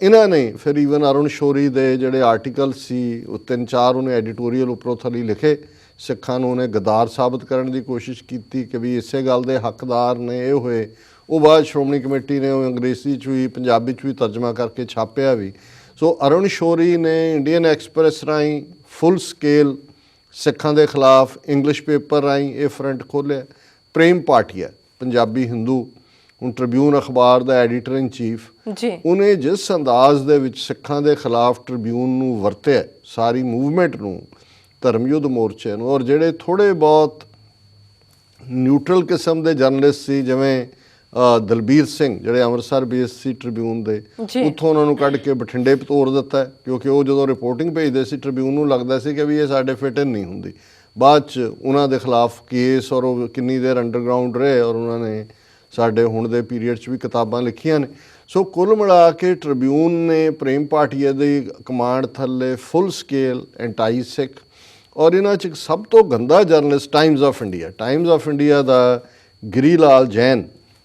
ਇਹਨਾਂ ਨੇ ਫਿਰ ਈਵਨ ਅਰੁਣ ਸ਼ੋਰੀ ਦੇ ਜਿਹੜੇ ਆਰਟੀਕਲ ਸੀ ਉਹ ਤਿੰਨ ਚਾਰ ਉਹਨੇ ਐਡੀਟੋਰੀਅਲ ਉੱਪਰੋਂ ਥੱਲੇ ਲਿਖੇ। ਸਿੱਖਾਂ ਨੂੰ ਉਹਨੇ ਗਦਾਰ ਸਾਬਤ ਕਰਨ ਦੀ ਕੋਸ਼ਿਸ਼ ਕੀਤੀ ਕਿ ਵੀ ਇਸੇ ਗੱਲ ਦੇ ਹੱਕਦਾਰ ਨੇ ਇਹ ਹੋਏ। ਉਹ ਬਾਅਦ ਸ਼੍ਰੋਮਣੀ ਕਮੇਟੀ ਨੇ ਉਹ ਅੰਗਰੇਜ਼ੀ ਚ ਵੀ ਪੰਜਾਬੀ ਚ ਵੀ ਤਰਜਮਾ ਕਰਕੇ ਛਾਪਿਆ ਵੀ। ਸੋ ਅਰੁਣ ਸ਼ੋਰੀ ਨੇ ਇੰਡੀਅਨ ਐਕਸਪ੍ਰੈਸ ਰਾਹੀਂ ਫੁੱਲ ਸਕੇਲ ਸਿੱਖਾਂ ਦੇ ਖਿਲਾਫ ਇੰਗਲਿਸ਼ ਪੇਪਰ ਰਾਹੀਂ ਇਹ ਫਰੰਟ ਖੋਲ੍ਹਿਆ। ਪ੍ਰੇਮ ਪਾਟਿਆ ਪੰਜਾਬੀ ਹਿੰਦੂ ਹੁਣ ਟ੍ਰਿਬਿਊਨ ਅਖਬਾਰ ਦਾ ਐਡੀਟਰ ਇਨ ਚੀਫ। ਜੀ। ਉਹਨੇ ਜਿਸ ਅੰਦਾਜ਼ ਦੇ ਵਿੱਚ ਸਿੱਖਾਂ ਦੇ ਖਿਲਾਫ ਟ੍ਰਿਬਿਊਨ ਨੂੰ ਵਰਤਿਆ ਸਾਰੀ ਮੂਵਮੈਂਟ ਨੂੰ ਧਰਮਯੁੱਧ ਮੋਰਚੇ ਨੂੰ ਔਰ ਜਿਹੜੇ ਥੋੜੇ ਬਹੁਤ ਨਿਊਟਰਲ ਕਿਸਮ ਦੇ ਜਰਨਲਿਸਟ ਸੀ ਜਿਵੇਂ ਦਲਬੀਰ ਸਿੰਘ ਜਿਹੜੇ ਅੰਮ੍ਰਿਤਸਰ ਬੀਐਸਸੀ ਟ੍ਰਿਬਿਊਨ ਦੇ। ਉੱਥੋਂ ਉਹਨਾਂ ਨੂੰ ਕੱਢ ਕੇ ਬਠਿੰਡੇ ਤੋਰ ਦਿੱਤਾ ਕਿਉਂਕਿ ਉਹ ਜਦੋਂ ਰਿਪੋਰਟਿੰਗ ਭੇਜਦੇ ਸੀ ਟ੍ਰਿਬਿਊਨ ਨੂੰ ਲੱਗਦਾ ਸੀ ਕਿ ਵੀ ਇਹ ਸਾਡੇ ਫਿਟ ਨਹੀਂ ਹੁੰਦੀ ਬਾਅਦ ਚ ਉਹਨਾਂ ਦੇ ਖਿਲਾਫ ਕੇਸ ਔਰ ਉਹ ਕਿੰਨੀ ਦੇਰ ਅੰਡਰਗਰਾਉਂਡ ਰਹੇ ਔਰ ਉਹਨਾਂ ਨੇ ਸਾਡੇ ਹੁਣ ਦੇ ਪੀਰੀਅਡ 'ਚ ਵੀ ਕਿਤਾਬਾਂ ਲਿਖੀਆਂ ਨੇ ਸੋ ਕੁੱਲ ਮਿਲਾ ਕੇ ਟ੍ਰਿਬਿਊਨ ਨੇ ਪ੍ਰੇਮ ਪਾਟੀਆ ਦੀ ਕਮਾਂਡ ਥੱਲੇ ਫੁੱਲ ਸਕੇਲ ਐਂਟਾਈ ਸਿੱਖ ਔਰ ਇਹਨਾਂ 'ਚ ਸਭ ਤੋਂ ਗੰਦਾ journalist Times of India Times of India ਦਾ ਗਿਰੀ ਲਾਲ ਜੈਨ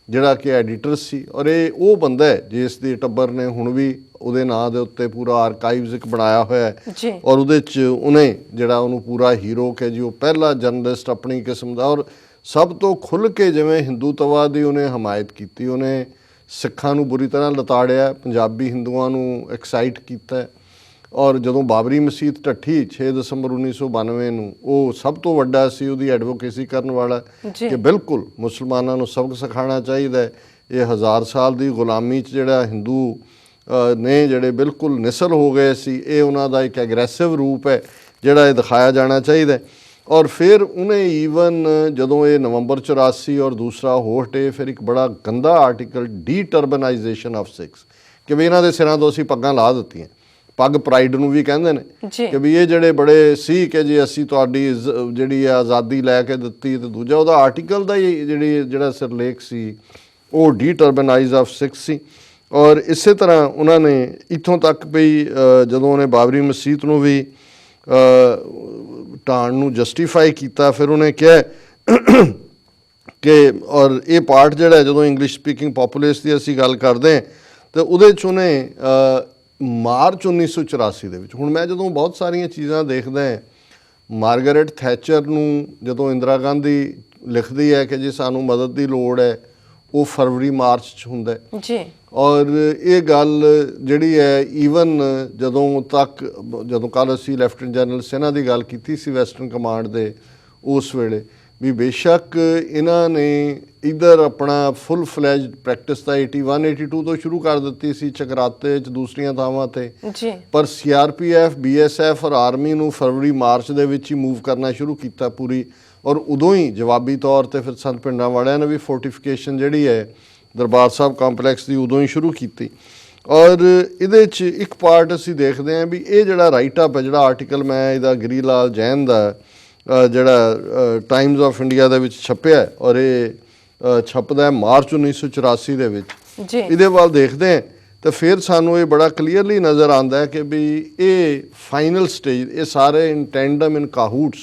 ਜਿਹੜਾ ਕਿ ਐਡੀਟਰ ਸੀ ਔਰ ਇਹ ਉਹ ਬੰਦਾ ਹੈ ਜਿਸ ਦੇ ਟੱਬਰ ਨੇ ਹੁਣ ਵੀ ਉਹਦੇ ਨਾਂ ਦੇ ਉੱਤੇ ਪੂਰਾ ਆਰਕਾਈਵਸ ਇੱਕ ਬਣਾਇਆ ਹੋਇਆ ਹੈ ਔਰ ਉਹਦੇ ਚ ਉਹਨੇ ਜਿਹੜਾ ਉਹਨੂੰ ਪੂਰਾ ਹੀਰੋ ਕਹੇ ਜੀ ਉਹ ਪਹਿਲਾ ਜਰਨਲਿਸਟ ਆਪਣੀ ਕਿਸਮ ਦਾ ਔਰ ਸਭ ਤੋਂ ਖੁੱਲ ਕੇ ਜਿਵੇਂ ਹਿੰਦੂਤਵਾ ਦੀ ਉਹਨੇ ਹਮਾਇਤ ਕੀਤੀ ਉਹਨੇ ਸਿੱਖਾਂ ਨੂੰ ਬੁਰੀ ਤਰ੍ਹਾਂ ਲਤਾੜਿਆ ਪੰਜਾਬੀ ਹਿੰਦੂਆਂ ਨੂੰ ਐਕਸਾਈਟ ਕੀਤਾ। ਔਰ ਜਦੋਂ ਬਾਬਰੀ ਮਸਜਿਦ ਢੱਠੀ 6 ਦਸੰਬਰ 1992 ਨੂੰ ਉਹ ਸਭ ਤੋਂ ਵੱਡਾ ਸੀ ਉਹਦੀ ਐਡਵੋਕੇਸੀ ਕਰਨ ਵਾਲਾ। ਕਿ ਬਿਲਕੁਲ ਮੁਸਲਮਾਨਾਂ ਨੂੰ ਸਬਕ ਸਿਖਾਉਣਾ ਚਾਹੀਦਾ ਹੈ ਇਹ ਹਜ਼ਾਰ ਸਾਲ ਦੀ ਗੁਲਾਮੀ 'ਚ ਜਿਹੜਾ ਹਿੰਦੂ ਨੇ ਜਿਹੜੇ ਬਿਲਕੁਲ ਨਿਸਲ ਹੋ ਗਏ ਸੀ ਇਹ ਉਹਨਾਂ ਦਾ ਇੱਕ ਐਗਰੈਸਿਵ ਰੂਪ ਹੈ ਜਿਹੜਾ ਇਹ ਦਿਖਾਇਆ ਜਾਣਾ ਚਾਹੀਦਾ। ਔਰ ਫਿਰ ਉਹਨੇ ਈਵਨ ਜਦੋਂ ਇਹ ਨਵੰਬਰ 84 ਔਰ ਦੂਸਰਾ ਇਹ ਫਿਰ ਇੱਕ ਬੜਾ ਗੰਦਾ ਆਰਟੀਕਲ ਡੀਟਰਬਨਾਈਜੇਸ਼ਨ ਆਫ ਸਿਕਸ ਕਿ ਵੀ ਇਹਨਾਂ ਦੇ ਸਿਰਾਂ ਤੋਂ ਅਸੀਂ ਪੱਗਾਂ ਲਾ ਦਿੱਤੀਆਂ ਪੱਗ ਪ੍ਰਾਈਡ ਨੂੰ ਵੀ ਕਹਿੰਦੇ ਨੇ ਕਿ ਵੀ ਇਹ ਜਿਹੜੇ ਬੜੇ ਸੀ ਕਿ ਜੀ ਅਸੀਂ ਤੁਹਾਡੀ ਜਿਹੜੀ ਆਜ਼ਾਦੀ ਲੈ ਕੇ ਦਿੱਤੀ ਤੇ ਦੂਜਾ ਉਹਦਾ ਆਰਟੀਕਲ ਦਾ ਹੀ ਜਿਹੜੀ ਜਿਹੜਾ ਸਿਰਲੇਖ ਸੀ ਉਹ ਡੀਟਰਬਨਾਈਜ਼ ਆਫ ਸਿਕਸ ਸੀ। ਔਰ ਇਸੇ ਤਰ੍ਹਾਂ ਉਹਨਾਂ ਨੇ ਇਥੋਂ ਤੱਕ ਵੀ ਜਦੋਂ ਉਹਨੇ ਬਾਬਰੀ ਮਸਜਿਦ ਨੂੰ ਵੀ ਢਾਣ ਨੂੰ ਜਸਟੀਫਾਈ ਕੀਤਾ ਫਿਰ ਉਹਨੇ ਕਿਹਾ ਕਿ ਔਰ ਇਹ ਪਾਰਟ ਜਿਹੜਾ ਜਦੋਂ ਇੰਗਲਿਸ਼ ਸਪੀਕਿੰਗ ਪੋਪੂਲੇਸ ਦੀ ਅਸੀਂ ਗੱਲ ਕਰਦੇ ਹਾਂ ਤੇ ਉਹਦੇ ਚ ਉਹਨੇ ਮਾਰਚ 1984 ਦੇ ਵਿੱਚ। ਹੁਣ ਮੈਂ ਜਦੋਂ ਬਹੁਤ ਸਾਰੀਆਂ ਚੀਜ਼ਾਂ ਦੇਖਦਾ ਹਾਂ ਮਾਰਗਰੇਟ ਥੈਚਰ ਨੂੰ ਜਦੋਂ ਇੰਦਰਾ ਗਾਂਧੀ ਲਿਖਦੀ ਹੈ ਕਿ ਜੇ ਸਾਨੂੰ ਮਦਦ ਦੀ ਲੋੜ ਹੈ ਉਹ ਫਰਵਰੀ ਮਾਰਚ ਚ ਹੁੰਦਾ ਜੀ। ਔਰ ਇਹ ਗੱਲ ਜਿਹੜੀ ਹੈ ਈਵਨ ਜਦੋਂ ਤੱਕ ਜਦੋਂ ਕੱਲ ਅਸੀਂ ਲੈਫਟੀਨੈਂਟ ਜਨਰਲ ਸੈਨਾ ਦੀ ਗੱਲ ਕੀਤੀ ਸੀ ਵੈਸਟਰਨ ਕਮਾਂਡ ਦੇ ਉਸ ਵੇਲੇ ਵੀ ਬੇਸ਼ੱਕ ਇਹਨਾਂ ਨੇ ਇਧਰ ਆਪਣਾ ਫੁੱਲ ਫਲੈਜਡ ਪ੍ਰੈਕਟਿਸ ਤਾਂ 81 82 ਤੋਂ ਸ਼ੁਰੂ ਕਰ ਦਿੱਤੀ ਸੀ ਚਕਰਾਤੇ ਚ ਦੂਸਰੀਆਂ ਥਾਵਾਂ ਤੇ। ਜੀ। ਪਰ ਸੀਆਰਪੀਐਫ ਬੀਐਸਐਫ ਔਰ ਆਰਮੀ ਨੂੰ ਫਰਵਰੀ ਮਾਰਚ ਦੇ ਵਿੱਚ ਹੀ ਮੂਵ ਕਰਨਾ ਸ਼ੁਰੂ ਕੀਤਾ ਪੂਰੀ। ਔਰ ਉਦੋਂ ਹੀ ਜਵਾਬੀ ਤੌਰ ਤੇ ਫਿਰ ਸੰਤ ਪਿੰਡਾਂ ਵਾਲਿਆਂ ਨੇ ਵੀ ਫੋਰਟੀਫਿਕੇਸ਼ਨ ਜਿਹੜੀ ਹੈ ਦਰਬਾਰ ਸਾਹਿਬ ਕੰਪਲੈਕਸ ਦੀ ਉਦੋਂ ਹੀ ਸ਼ੁਰੂ ਕੀਤੀ। ਔਰ ਇਹਦੇ ਚ ਇੱਕ ਪਾਰਟ ਅਸੀਂ ਦੇਖਦੇ ਹਾਂ ਵੀ ਇਹ ਜਿਹੜਾ ਰਾਈਟ ਅਪ ਹੈ ਜਿਹੜਾ ਆਰਟੀਕਲ ਮੈਂ ਇਹਦਾ ਗਰੀ ਲਾਲ ਜੈਨ ਦਾ ਜਿਹੜਾ ਟਾਈਮਜ਼ ਆਫ ਇੰਡੀਆ ਦੇ ਵਿੱਚ ਛਪਿਆ ਔਰ ਇਹ ਛਪਦਾ ਹੈ ਮਾਰਚ 1984 ਦੇ ਵਿੱਚ। ਜੀ। ਇਹਦੇ ਵੱਲ ਦੇਖਦੇ ਹਾਂ ਤਾਂ ਫਿਰ ਸਾਨੂੰ ਇਹ ਬੜਾ ਕਲੀਅਰਲੀ ਨਜ਼ਰ ਆਉਂਦਾ ਹੈ ਕਿ ਵੀ ਇਹ ਫਾਈਨਲ ਸਟੇਜ ਇਹ ਸਾਰੇ ਇਨ ਟੈਂਡਮ ਇਨ ਕਾਹੂਟਸ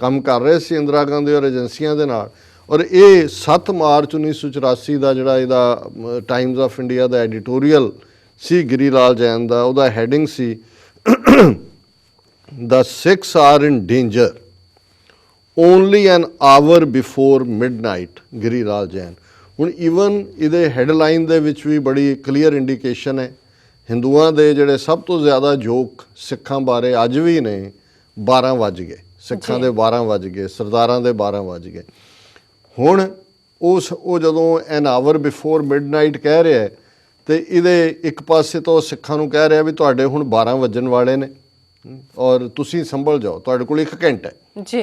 ਕੰਮ ਕਰ ਰਹੇ ਸੀ ਇੰਦਰਾ ਗਾਂਧੀ ਔਰ ਏਜੰਸੀਆਂ ਦੇ ਨਾਲ। ਔਰ ਇਹ 7 ਮਾਰਚ 1984 ਦਾ ਜਿਹੜਾ ਇਹਦਾ ਟਾਈਮਜ਼ ਆਫ ਇੰਡੀਆ ਦਾ ਐਡੀਟੋਰੀਅਲ ਸੀ ਗਿਰੀ ਲਾਲ ਜੈਨ ਦਾ ਉਹਦਾ heading C the Sikhs are in danger only an hour before midnight Giriraj Jain ਹੁਣ ਇਵਨ ਇਹਦੇ ਹੈਡਲਾਈਨ ਦੇ ਵਿੱਚ ਵੀ ਬੜੀ ਕਲੀਅਰ ਇੰਡੀਕੇਸ਼ਨ ਹੈ ਹਿੰਦੂਆਂ ਦੇ ਜਿਹੜੇ ਸਭ ਤੋਂ ਜ਼ਿਆਦਾ ਜੋਕ ਸਿੱਖਾਂ ਬਾਰੇ ਅੱਜ ਵੀ ਨੇ 12 ਵੱਜ ਗਏ ਸਿੱਖਾਂ ਦੇ 12 ਵੱਜ ਗਏ ਸਰਦਾਰਾਂ ਦੇ 12 ਵੱਜ ਗਏ ਹੁਣ ਉਸ ਉਹ ਜਦੋਂ ਐਨ ਆਵਰ ਬਿਫੋਰ ਮਿਡਨਾਈਟ ਕਹਿ ਰਿਹਾ ਤੇ ਇਹਦੇ ਇੱਕ ਪਾਸੇ ਤੋਂ ਸਿੱਖਾਂ ਨੂੰ ਕਹਿ ਰਿਹਾ ਵੀ ਤੁਹਾਡੇ ਹੁਣ 12 ਵੱਜਣ ਵਾਲੇ ਨੇ ਔਰ ਤੁਸੀਂ ਸੰਭਲ ਜਾਓ ਤੁਹਾਡੇ ਕੋਲ ਇੱਕ ਘੰਟਾ ਹੈ ਜੀ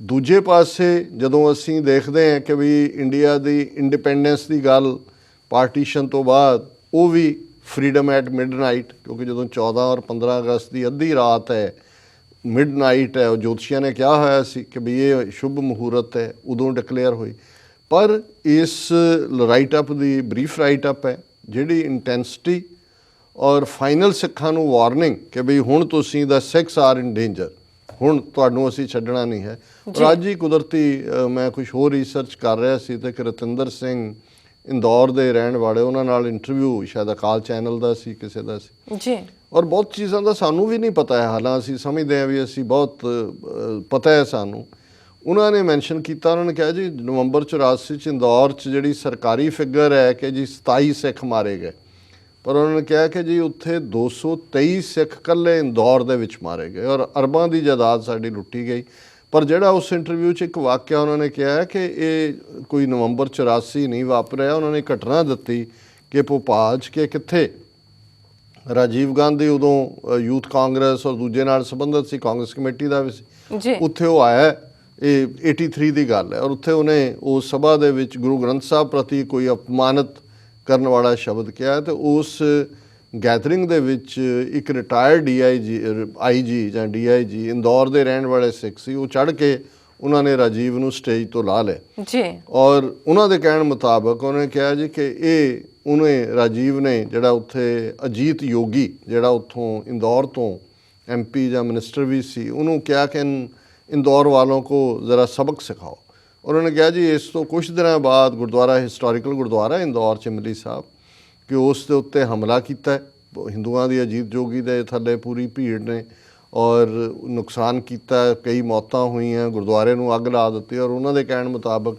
ਦੂਜੇ ਪਾਸੇ ਜਦੋਂ ਅਸੀਂ ਦੇਖਦੇ ਹਾਂ ਕਿ ਵੀ ਇੰਡੀਆ ਦੀ ਇੰਡੀਪੈਂਡੈਂਸ ਦੀ ਗੱਲ ਪਾਰਟੀਸ਼ਨ ਤੋਂ ਬਾਅਦ ਉਹ ਵੀ ਫਰੀडम ਐਟ ਮਿਡਨਾਈਟ, ਕਿਉਂਕਿ ਜਦੋਂ 14 ਔਰ 15 ਅਗਸਤ ਦੀ ਅੱਧੀ ਰਾਤ ਹੈ, ਮਿਡਨਾਈਟ ਹੈ, ਉਹ ਜੋਤਸ਼ੀਆਂ ਨੇ ਕਿਹਾ ਹੋਇਆ ਸੀ ਕਿ ਵੀ ਇਹ ਸ਼ੁਭ ਮਹੂਰਤ ਹੈ, ਉਦੋਂ ਡਿਕਲੇਅਰ ਹੋਈ। ਪਰ ਇਸ ਰਾਈਟ ਅਪ ਦੀ ਬਰੀਫ ਰਾਈਟ ਅਪ ਹੈ, ਜਿਹੜੀ ਇੰਟੈਂਸਿਟੀ ਔਰ ਫਾਈਨਲ ਸਿੱਖਾਂ ਨੂੰ ਵਾਰਨਿੰਗ ਕਿ ਵੀ ਹੁਣ ਤੁਸੀਂ the Sikhs are in danger ਹੁਣ ਤੁਹਾਨੂੰ ਅਸੀਂ ਛੱਡਣਾ ਨਹੀਂ ਹੈ। ਅੱਜ ਹੀ ਕੁਦਰਤੀ ਮੈਂ ਕੁਝ ਹੋਰ ਰਿਸਰਚ ਕਰ ਰਿਹਾ ਸੀ ਤੇ ਕਿ ਰਤਿੰਦਰ ਸਿੰਘ ਇੰਦੌਰ ਦੇ ਰਹਿਣ ਵਾਲੇ ਉਹਨਾਂ ਨਾਲ ਇੰਟਰਵਿਊ ਸ਼ਾਇਦ ਅਕਾਲ ਚੈਨਲ ਦਾ ਸੀ ਕਿਸੇ ਦਾ ਸੀ। ਜੀ। ਔਰ ਬਹੁਤ ਚੀਜ਼ਾਂ ਦਾ ਸਾਨੂੰ ਵੀ ਨਹੀਂ ਪਤਾ ਹੈ ਹਾਲਾਂ ਅਸੀਂ ਸਮਝਦੇ ਹਾਂ ਵੀ ਅਸੀਂ ਬਹੁਤ ਪਤਾ ਹੈ ਸਾਨੂੰ। ਉਹਨਾਂ ਨੇ ਮੈਂਸ਼ਨ ਕੀਤਾ ਉਹਨਾਂ ਨੇ ਕਿਹਾ ਜੀ ਨਵੰਬਰ 84 ਚ ਇੰਦੌਰ ਚ ਜਿਹੜੀ ਸਰਕਾਰੀ ਫਿਗਰ ਹੈ ਕਿ ਜੀ 27 ਸਿੱਖ ਮਾਰੇ ਗਏ। ਪਰ ਉਹਨਾਂ ਨੇ ਕਿਹਾ ਕਿ ਜੀ ਉੱਥੇ 223 ਸਿੱਖ ਕੱਲੇ ਇੰਦੌਰ ਦੇ ਵਿੱਚ ਮਾਰੇ ਗਏ ਔਰ ਅਰਬਾਂ ਦੀ ਜਾਇਦਾਦ ਸਾਡੀ ਲੁੱਟੀ ਗਈ। ਪਰ ਜਿਹੜਾ ਉਸ ਇੰਟਰਵਿਊ 'ਚ ਇੱਕ ਵਾਕਿਆ ਉਹਨਾਂ ਨੇ ਕਿਹਾ ਕਿ ਇਹ ਕੋਈ ਨਵੰਬਰ 84 ਨਹੀਂ ਵਾਪਰਿਆ ਉਹਨਾਂ ਨੇ ਘਟਨਾ ਦਿੱਤੀ ਕਿ ਭੋਪਾਲ 'ਚ ਕਿ ਕਿੱਥੇ? ਰਾਜੀਵ ਗਾਂਧੀ ਉਦੋਂ ਯੂਥ ਕਾਂਗਰਸ ਔਰ ਦੂਜੇ ਨਾਲ ਸੰਬੰਧਿਤ ਸੀ ਕਾਂਗਰਸ ਕਮੇਟੀ ਦਾ ਵੀ ਸੀ। ਜੀ। ਉੱਥੇ ਉਹ ਆਇਆ ਇਹ 83 ਦੀ ਗੱਲ ਹੈ ਔਰ ਉੱਥੇ ਉਹਨੇ ਉਸ ਸਭਾ ਦੇ ਵਿੱਚ ਗੁਰੂ ਗ੍ਰੰਥ ਸਾਹਿਬ ਪ੍ਰਤੀ ਕੋਈ ਅਪਮਾਨਿਤ ਕਰਨ ਵਾਲਾ ਸ਼ਬਦ ਕਿਹਾ ਤੇ ਉਸ ਗੈਦਰਿੰਗ ਦੇ ਵਿੱਚ ਇੱਕ ਰਿਟਾਇਰਡ ਡੀਆਈਜੀ ਆਈਜੀ ਜਾਂ ਡੀਆਈਜੀ ਇੰਦੌਰ ਦੇ ਰਹਿਣ ਵਾਲੇ ਸਿੱਖ ਸੀ ਉਹ ਚੜ ਕੇ ਉਹਨਾਂ ਨੇ ਰਾਜੀਵ ਨੂੰ ਸਟੇਜ ਤੋਂ ਲਾ ਲਿਆ। ਜੀ। ਔਰ ਉਹਨਾਂ ਦੇ ਕਹਿਣ ਮੁਤਾਬਕ ਉਹਨੇ ਕਿਹਾ ਜੀ ਕਿ ਇਹ ਉਹਨੇ ਰਾਜੀਵ ਨੇ ਜਿਹੜਾ ਉੱਥੇ ਅਜੀਤ ਯੋਗੀ ਜਿਹੜਾ ਉੱਥੋਂ ਇੰਦੌਰ ਤੋਂ ਐਮਪੀ ਜਾਂ ਮਿਨਿਸਟਰ ਵੀ ਸੀ ਉਹਨੂੰ ਕਿਹਾ ਕਿ ਇੰਦੌਰ ਵਾਲੋਂ ਕੋ ਜ਼ਰਾ ਸਬਕ ਸਿਖਾਓ। ਉਹਨਾਂ ਨੇ ਕਿਹਾ ਜੀ ਇਸ ਤੋਂ ਕੁਝ ਦਿਨਾਂ ਬਾਅਦ ਗੁਰਦੁਆਰਾ ਹਿਸਟੋਰੀਕਲ ਗੁਰਦੁਆਰਾ ਇੰਦੌਰ ਚ ਮਿਲੀ ਸਾਹਿਬ ਕਿ ਉਸ ਦੇ ਉੱਤੇ ਹਮਲਾ ਕੀਤਾ ਹਿੰਦੂਆਂ ਦੀ ਅਜੀਤ ਜੋਗੀ ਦੇ ਥੱਲੇ ਪੂਰੀ ਭੀੜ ਨੇ ਔਰ ਨੁਕਸਾਨ ਕੀਤਾ ਕਈ ਮੌਤਾਂ ਹੋਈਆਂ ਗੁਰਦੁਆਰੇ ਨੂੰ ਅੱਗ ਲਾ ਦਿੱਤੀ ਔਰ ਉਹਨਾਂ ਦੇ ਕਹਿਣ ਮੁਤਾਬਕ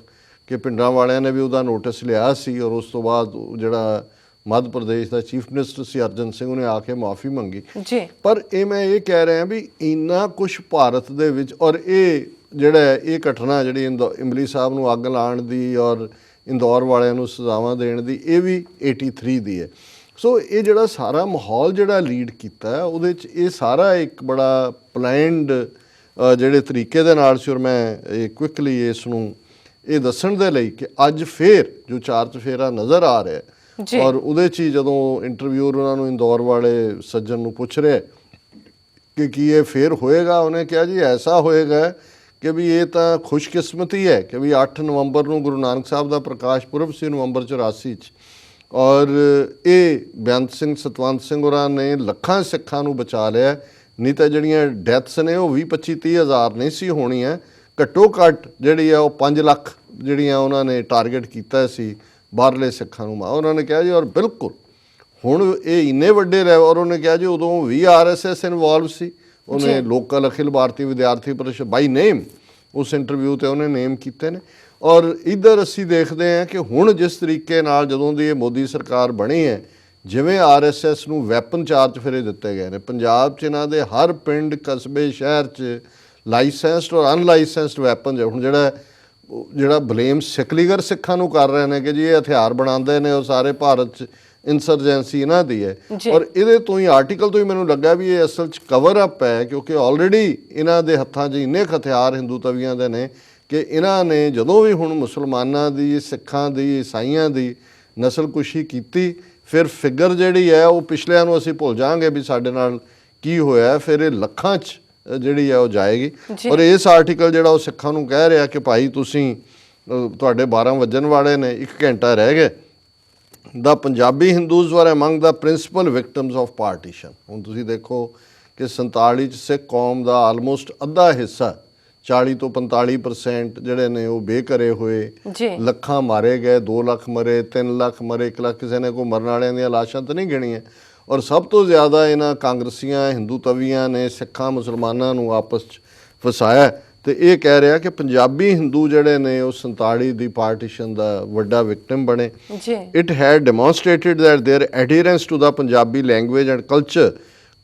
ਕਿ ਪਿੰਡਾਂ ਵਾਲਿਆਂ ਨੇ ਵੀ ਉਹਦਾ ਨੋਟਿਸ ਲਿਆ ਸੀ ਔਰ ਉਸ ਤੋਂ ਬਾਅਦ ਜਿਹੜਾ ਮੱਧ ਪ੍ਰਦੇਸ਼ ਦਾ ਚੀਫ ਮਿਨਿਸਟਰ ਸੀ ਅਰਜਨ ਸਿੰਘ ਉਹਨੇ ਆ ਕੇ ਮਾਫੀ ਮੰਗੀ ਜੀ ਪਰ ਇਹ ਮੈਂ ਇਹ ਕਹਿ ਰਿਹਾ ਵੀ ਇੰਨਾ ਕੁਝ ਭਾਰਤ ਦੇ ਵਿੱਚ ਔਰ ਇਹ ਜਿਹੜਾ ਇਹ ਘਟਨਾ ਜਿਹੜੀ ਇਮਲੀ ਸਾਹਿਬ ਨੂੰ ਅੱਗ ਲਾਉਣ ਦੀ ਔਰ ਇੰਦੌਰ ਵਾਲਿਆਂ ਨੂੰ ਸਜ਼ਾਵਾਂ ਦੇਣ ਦੀ ਇਹ ਵੀ 83 ਦੀ ਹੈ ਸੋ ਇਹ ਜਿਹੜਾ ਸਾਰਾ ਮਾਹੌਲ ਜਿਹੜਾ ਲੀਡ ਕੀਤਾ ਉਹਦੇ ਚ ਇਹ ਸਾਰਾ ਇੱਕ ਬੜਾ ਪਲਾਨਡ ਜਿਹੜੇ ਤਰੀਕੇ ਦੇ ਨਾਲ ਸੀ ਔਰ ਮੈਂ ਇਹ ਕੁਇਕਲੀ ਇਸ ਨੂੰ ਇਹ ਦੱਸਣ ਦੇ ਲਈ ਕਿ ਅੱਜ ਫੇਰ ਜੋ ਚਾਰ ਚਫੇਰਾ ਨਜ਼ਰ ਆ ਰਿਹਾ। ਔਰ ਉਹਦੇ ਚ ਜਦੋਂ ਇੰਟਰਵਿਊਅਰ ਉਹਨਾਂ ਨੂੰ ਇੰਦੌਰ ਵਾਲੇ ਸੱਜਣ ਨੂੰ ਪੁੱਛ ਰਿਹਾ ਕਿ ਕੀ ਇਹ ਫੇਰ ਹੋਏਗਾ ਉਹਨੇ ਕਿਹਾ ਜੀ ਐਸਾ ਹੋਏਗਾ ਕਿ ਵੀ ਇਹ ਤਾਂ ਖੁਸ਼ਕਿਸਮਤੀ ਹੈ ਕਿ ਵੀ 8 ਨਵੰਬਰ ਨੂੰ ਗੁਰੂ ਨਾਨਕ ਸਾਹਿਬ ਦਾ ਪ੍ਰਕਾਸ਼ ਪੁਰਬ ਸੀ ਨਵੰਬਰ 84 ਚ। ਔਰ ਇਹ ਬੇਅੰਤ ਸਿੰਘ, ਸਤਵੰਤ ਸਿੰਘ ਹੋਰਾਂ ਨੇ ਲੱਖਾਂ ਸਿੱਖਾਂ ਨੂੰ ਬਚਾ ਲਿਆ। ਨਹੀਂ ਤਾਂ ਜਿਹੜੀਆਂ ਡੈਥਸ ਨੇ ਉਹ 20 25 30 ਹਜ਼ਾਰ ਨਹੀਂ ਸੀ ਹੋਣੀਆਂ। ਘੱਟੋ ਘੱਟ ਜਿਹੜੀ ਆ ਉਹ 5 ਲੱਖ ਜਿਹੜੀਆਂ ਉਹਨਾਂ ਨੇ ਟਾਰਗੇਟ ਕੀਤਾ ਸੀ ਬਾਹਰਲੇ ਸਿੱਖਾਂ ਨੂੰ। ਮਾ, ਉਹਨਾਂ ਨੇ ਕਿਹਾ ਜੀ, ਔਰ ਬਿਲਕੁਲ ਹੁਣ ਇਹ ਇੰਨੇ ਵੱਡੇ ਰਹਿ ਔਰ ਉਹਨੇ ਕਿਹਾ ਜੀ, ਉਦੋਂ ਵੀ ਆਰਐਸਐਸ ਇਨਵੋਲਵ ਸੀ। ਉਹਨੇ ਲੋਕਲ ਅਖਿਲ ਭਾਰਤੀ ਵਿਦਿਆਰਥੀ ਪਰਿਸ਼ਦ ਬਾਈ ਨੇਮ ਉਸ ਇੰਟਰਵਿਊ ਤੇ ਉਹਨੇ ਨੇਮ ਕੀਤੇ ਨੇ। ਔਰ ਇਧਰ ਅਸੀਂ ਦੇਖਦੇ ਹਾਂ ਕਿ ਹੁਣ ਜਿਸ ਤਰੀਕੇ ਨਾਲ ਜਦੋਂ ਦੀ ਇਹ ਮੋਦੀ ਸਰਕਾਰ ਬਣੀ ਹੈ ਜਿਵੇਂ ਆਰਐਸਐਸ ਨੂੰ ਵੈਪਨ ਚਾਰਜ ਫਿਰੇ ਦਿੱਤੇ ਗਏ ਨੇ। ਪੰਜਾਬ 'ਚ ਇਹਨਾਂ ਦੇ ਹਰ ਪਿੰਡ ਕਸਬੇ ਸ਼ਹਿਰ 'ਚ ਲਾਇਸੈਂਸਡ ਔਰ ਅਨਲਾਇਸੈਂਸਡ ਵੈਪਨ ਹੁਣ ਜਿਹੜਾ ਜਿਹੜਾ ਬਲੇਮ ਸਿਕਲੀਗਰ ਸਿੱਖਾਂ ਨੂੰ ਕਰ ਰਹੇ ਨੇ ਕਿ ਜੀ ਇਹ ਹਥਿਆਰ ਬਣਾਉਂਦੇ ਨੇ ਉਹ ਸਾਰੇ ਭਾਰਤ 'ਚ ਇਨਸਰਜੈਂਸੀ ਇਹਨਾਂ ਦੀ ਹੈ। ਔਰ ਇਹਦੇ ਤੋਂ ਹੀ ਆਰਟੀਕਲ ਤੋਂ ਹੀ ਮੈਨੂੰ ਲੱਗਾ ਵੀ ਇਹ ਅਸਲ 'ਚ ਕਵਰ ਅਪ ਹੈ ਕਿਉਂਕਿ ਆਲਰੇਡੀ ਇਹਨਾਂ ਦੇ ਹੱਥਾਂ 'ਚ ਇੰਨੇ ਹਥਿਆਰ ਹਿੰਦੂ ਤਵੀਆਂ ਦੇ ਨੇ ਕਿ ਇਹਨਾਂ ਨੇ ਜਦੋਂ ਵੀ ਹੁਣ ਮੁਸਲਮਾਨਾਂ ਦੀ ਸਿੱਖਾਂ ਦੀ ਈਸਾਈਆਂ ਦੀ ਨਸਲਕੁਸ਼ੀ ਕੀਤੀ ਫਿਰ ਫਿਗਰ ਜਿਹੜੀ ਹੈ ਉਹ ਪਿਛਲਿਆਂ ਨੂੰ ਅਸੀਂ ਭੁੱਲ ਜਾਾਂਗੇ ਵੀ ਸਾਡੇ ਨਾਲ ਕੀ ਹੋਇਆ ਫਿਰ ਇਹ ਲੱਖਾਂ 'ਚ ਜਿਹੜੀ ਹੈ ਉਹ ਜਾਏਗੀ। ਔਰ ਇਸ ਆਰਟੀਕਲ ਜਿਹੜਾ ਉਹ ਸਿੱਖਾਂ ਨੂੰ ਕਹਿ ਰਿਹਾ ਕਿ ਭਾਈ ਤੁਸੀਂ ਤੁਹਾਡੇ 12 ਵੱਜਣ ਵਾਲੇ ਨੇ 1 ਘੰਟਾ ਰਹਿ ਗਿਆ the Punjabi Hindus were among the principal victims of partition ਹੁਣ ਤੁਸੀਂ ਦੇਖੋ ਕਿ 47 ਚ ਸਿੱਖ ਕੌਮ ਦਾ ਆਲਮੋਸਟ ਅੱਧਾ ਹਿੱਸਾ 40 ਤੋਂ 45% ਜਿਹੜੇ ਨੇ ਉਹ ਬੇਘਰੇ ਹੋਏ। ਲੱਖਾਂ ਮਾਰੇ ਗਏ 2 ਲੱਖ ਮਰੇ 3 ਲੱਖ ਮਰੇ 1 ਲੱਖ ਕਿਸੇ ਨੇ ਕੋਈ ਮਰਨ ਵਾਲਿਆਂ ਦੀਆਂ ਲਾਸ਼ਾਂ ਤਾਂ ਨਹੀਂ ਗਿਣੀਆਂ। ਔਰ ਸਭ ਤੋਂ ਜ਼ਿਆਦਾ ਇਹਨਾਂ ਕਾਂਗਰਸੀਆਂ ਹਿੰਦੂ ਤਵੀਆਂ ਨੇ ਸਿੱਖਾਂ ਮੁਸਲਮਾਨਾਂ ਨੂੰ ਆਪਸ 'ਚ ਫਸਾਇਆ। ਤੇ ਇਹ ਕਹਿ ਰਿਹਾ ਕਿ ਪੰਜਾਬੀ ਹਿੰਦੂ ਜਿਹੜੇ ਨੇ ਉਹ 47 ਦੀ ਪਾਰਟੀਸ਼ਨ ਦਾ ਵੱਡਾ ਵਿਕਟਿਮ ਬਣੇ ਜੀ it had demonstrated that their adherence to the Punjabi language and culture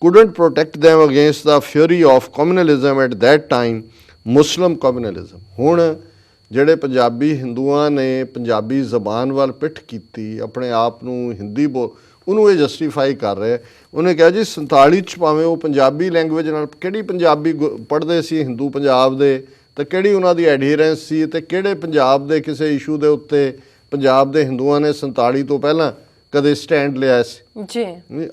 couldn't protect them against the fury of communalism at that time, Muslim communalism. ਹੁਣ ਜਿਹੜੇ ਪੰਜਾਬੀ ਹਿੰਦੂਆਂ ਨੇ ਪੰਜਾਬੀ ਜ਼ਬਾਨ ਵੱਲ ਪਿੱਠ ਕੀਤੀ ਆਪਣੇ ਆਪ ਨੂੰ ਹਿੰਦੀ ਬੋ ਉਹਨੂੰ ਇਹ ਜਸਟੀਫਾਈ ਕਰ ਰਿਹਾ ਉਹਨੇ ਕਿਹਾ ਜੀ 47 ਚ ਭਾਵੇਂ ਉਹ ਪੰਜਾਬੀ ਲੈਂਗੁਏਜ ਨਾਲ ਕਿਹੜੀ ਪੰਜਾਬੀ ਪੜ੍ਹਦੇ ਸੀ ਹਿੰਦੂ ਪੰਜਾਬ ਦੇ ਤੇ ਕਿਹੜੀ ਉਹਨਾਂ ਦੀ ਐਡਹੀਰੈਂਸ ਸੀ ਤੇ ਕਿਹੜੇ ਪੰਜਾਬ ਦੇ ਕਿਸੇ ਇਸ਼ੂ ਦੇ ਉੱਤੇ ਪੰਜਾਬ ਦੇ ਹਿੰਦੂਆਂ ਨੇ 47 ਤੋਂ ਪਹਿਲਾਂ ਕਦੇ ਸਟੈਂਡ ਲਿਆ ਸੀ। ਜੀ।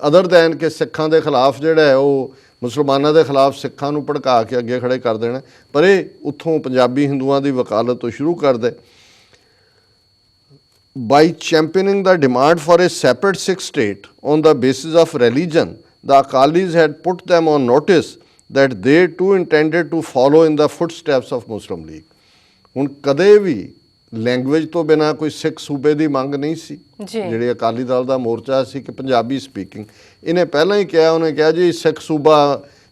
ਅਦਰ ਦੈਨ ਕਿ ਸਿੱਖਾਂ ਦੇ ਖਿਲਾਫ ਜਿਹੜਾ ਹੈ ਉਹ ਮੁਸਲਮਾਨਾਂ ਦੇ ਖਿਲਾਫ ਸਿੱਖਾਂ ਨੂੰ ਭੜਕਾ ਕੇ ਅੱਗੇ ਖੜੇ ਕਰ ਦੇਣਾ। ਪਰ ਇਹ ਉੱਥੋਂ ਪੰਜਾਬੀ ਹਿੰਦੂਆਂ ਦੀ ਵਕਾਲਤ ਤੋਂ ਸ਼ੁਰੂ ਕਰਦੇ। By championing the demand for a separate Sikh state on the basis of religion, the Akalis had put them on notice that they too intended to follow in the footsteps of Muslim League. ਹੁਣ ਕਦੇ ਵੀ language ਤੋਂ ਬਿਨਾ ਕੋਈ ਸਿੱਖ ਸੂਬੇ ਦੀ ਮੰਗ ਨਹੀਂ ਸੀ। ਜਿਹੜੇ ਅਕਾਲੀ ਦਲ ਦਾ ਮੋਰਚਾ ਸੀ ਕਿ ਪੰਜਾਬੀ ਸਪੀਕਿੰਗ ਇਹਨੇ ਪਹਿਲਾਂ ਹੀ ਕਿਹਾ ਉਹਨੇ ਕਿਹਾ ਜੀ ਸਿੱਖ ਸੂਬਾ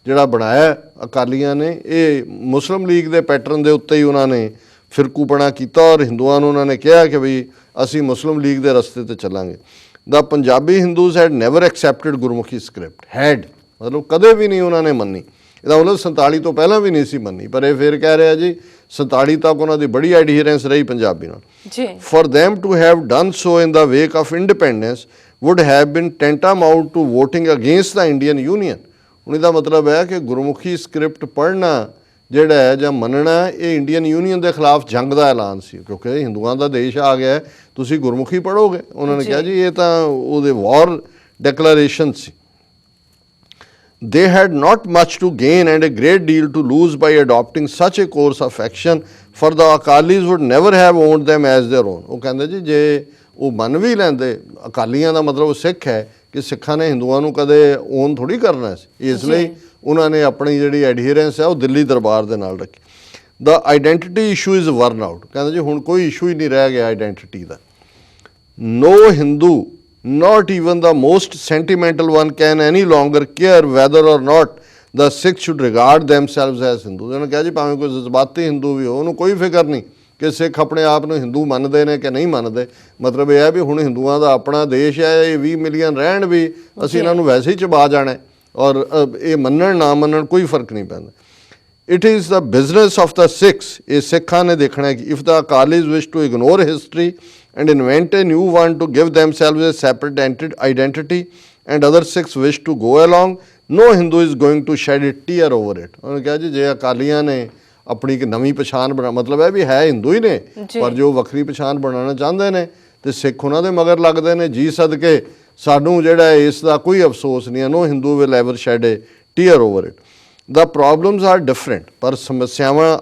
ਜਿਹੜਾ ਬਣਾਇਆ ਅਕਾਲੀਆਂ ਨੇ ਇਹ ਮੁਸਲਿਮ ਲੀਗ ਦੇ ਪੈਟਰਨ ਦੇ ਉੱਤੇ ਹੀ ਉਹਨਾਂ ਨੇ ਫਿਰਕੂਪਣਾ ਕੀਤਾ ਔਰ ਹਿੰਦੂਆਂ ਨੂੰ ਉਹਨਾਂ ਨੇ ਕਿਹਾ ਕਿ ਵੀ ਅਸੀਂ ਮੁਸਲਿਮ ਲੀਗ ਦੇ ਰਸਤੇ ਤੇ ਚੱਲਾਂਗੇ। The Punjabi Hindus had never accepted Gurmukhi script had ਮਤਲਬ ਕਦੇ ਵੀ ਨਹੀਂ ਉਹਨਾਂ ਨੇ ਮੰਨੀ। ਇਹਦਾ ਮਤਲਬ 47 ਤੋਂ ਪਹਿਲਾਂ ਵੀ ਨਹੀਂ ਸੀ ਮੰਨੀ ਪਰ ਇਹ ਫਿਰ ਕਹਿ ਰਿਹਾ ਜੀ 47 ਤੱਕ ਉਹਨਾਂ ਦੀ ਬੜੀ ਐਡਹੀਰੈਂਸ ਰਹੀ ਪੰਜਾਬੀ ਨਾਲ। ਜੀ। For them to have done so in the wake of independence would have been tantamount to voting against the Indian Union. ਹੁਣ ਇਹਦਾ ਮਤਲਬ ਹੈ ਕਿ ਗੁਰਮੁਖੀ ਸਕ੍ਰਿਪਟ ਪੜ੍ਹਨਾ ਜਿਹੜਾ ਹੈ ਜਾਂ ਮੰਨਣਾ ਇਹ ਇੰਡੀਅਨ ਯੂਨੀਅਨ ਦੇ ਖਿਲਾਫ ਜੰਗ ਦਾ ਐਲਾਨ ਸੀ ਕਿਉਂਕਿ ਇਹ ਹਿੰਦੂਆਂ ਦਾ ਦੇਸ਼ ਆ ਗਿਆ ਤੁਸੀਂ ਗੁਰਮੁਖੀ ਪੜ੍ਹੋਗੇ ਉਹਨਾਂ ਨੇ। ਕਿਹਾ ਜੀ ਇਹ ਤਾਂ ਉਹਦੇ ਵਾਰ ਡੈਕਲੇਰੇਸ਼ਨ ਸੀ they had not much to gain and a great deal to lose by adopting such a course of action for the akalis would never have owned them as their own ਉਹ ਕਹਿੰਦੇ ਜੀ ਜੇ ਉਹ ਮੰਨ ਵੀ ਲੈਂਦੇ ਅਕਾਲੀਆਂ ਦਾ ਮਤਲਬ ਉਹ ਸਿੱਖ ਹੈ ਕਿ ਸਿੱਖਾਂ ਨੇ ਹਿੰਦੂਆਂ ਨੂੰ ਕਦੇ ਓਨ ਥੋੜੀ ਕਰਨਾ ਸੀ ਇਸ। ਲਈ ਉਹਨਾਂ ਨੇ ਆਪਣੀ ਜਿਹੜੀ ਐਡਹੀਰੈਂਸ ਹੈ ਉਹ ਦਿੱਲੀ ਦਰਬਾਰ ਦੇ ਨਾਲ ਰੱਖੀ। The identity issue is worn out ਕਹਿੰਦੇ ਜੀ ਹੁਣ ਕੋਈ ਇਸ਼ੂ ਹੀ ਨਹੀਂ ਰਹਿ ਗਿਆ ਆਇਡੈਂਟੀਟੀ ਦਾ। No Hindu, not even the most sentimental one, can any longer care whether or not the Sikhs should regard themselves as Hindu. ਉਹਨਾਂ ਨੇ ਕਿਹਾ ਜੀ ਭਾਵੇਂ ਕੋਈ ਜਜ਼ਬਾਤੀ ਹਿੰਦੂ ਵੀ ਹੋ ਉਹਨੂੰ ਕੋਈ ਫਿਕਰ ਨਹੀਂ ਕਿ ਸਿੱਖ ਆਪਣੇ ਆਪ ਨੂੰ ਹਿੰਦੂ ਮੰਨਦੇ ਨੇ ਕਿ ਨਹੀਂ ਮੰਨਦੇ। ਮਤਲਬ ਇਹ ਹੈ ਵੀ ਹੁਣ ਹਿੰਦੂਆਂ ਦਾ ਆਪਣਾ ਦੇਸ਼ ਹੈ ਇਹ 20 ਮਿਲੀਅਨ ਰਹਿਣ ਵੀ ਅਸੀਂ ਇਹਨਾਂ ਨੂੰ ਵੈਸੇ ਹੀ ਚਬਾ ਜਾਣਾ ਔਰ ਇਹ ਮੰਨਣ ਨਾ ਮੰਨਣ ਕੋਈ ਫ਼ਰਕ ਨਹੀਂ ਪੈਂਦਾ। It is the business of the Sikhs ਇਹ ਸਿੱਖਾਂ ਨੇ ਦੇਖਣਾ ਹੈ ਕਿ if the Akalis wish to ignore history and invent a new one to give themselves a separate identity and other Sikhs wish to go along no Hindu is going to shed it tear over it ਉਹਨੇ ਕਿਹਾ ਜੀ ਜੇ ਅਕਾਲੀਆਂ ਨੇ ਆਪਣੀ ਇੱਕ ਨਵੀਂ ਪਛਾਣ ਬਣਾ ਮਤਲਬ ਹੈ ਵੀ ਹੈ ਹਿੰਦੂ ਹੀ ਨੇ। ਪਰ ਜੋ ਵੱਖਰੀ ਪਛਾਣ ਬਣਾਉਣਾ ਚਾਹੁੰਦੇ ਨੇ ਤੇ ਸਿੱਖ ਉਹਨਾਂ ਦੇ ਮਗਰ ਲੱਗਦੇ ਨੇ। ਜੀ ਸਦਕੇ ਸਾਨੂੰ ਜਿਹੜਾ ਇਸ ਦਾ ਕੋਈ ਅਫਸੋਸ ਨਹੀਂ ਹੈ no Hindu will ever shed a tear over it the problems are different ਪਰ ਸਮੱਸਿਆਵਾਂ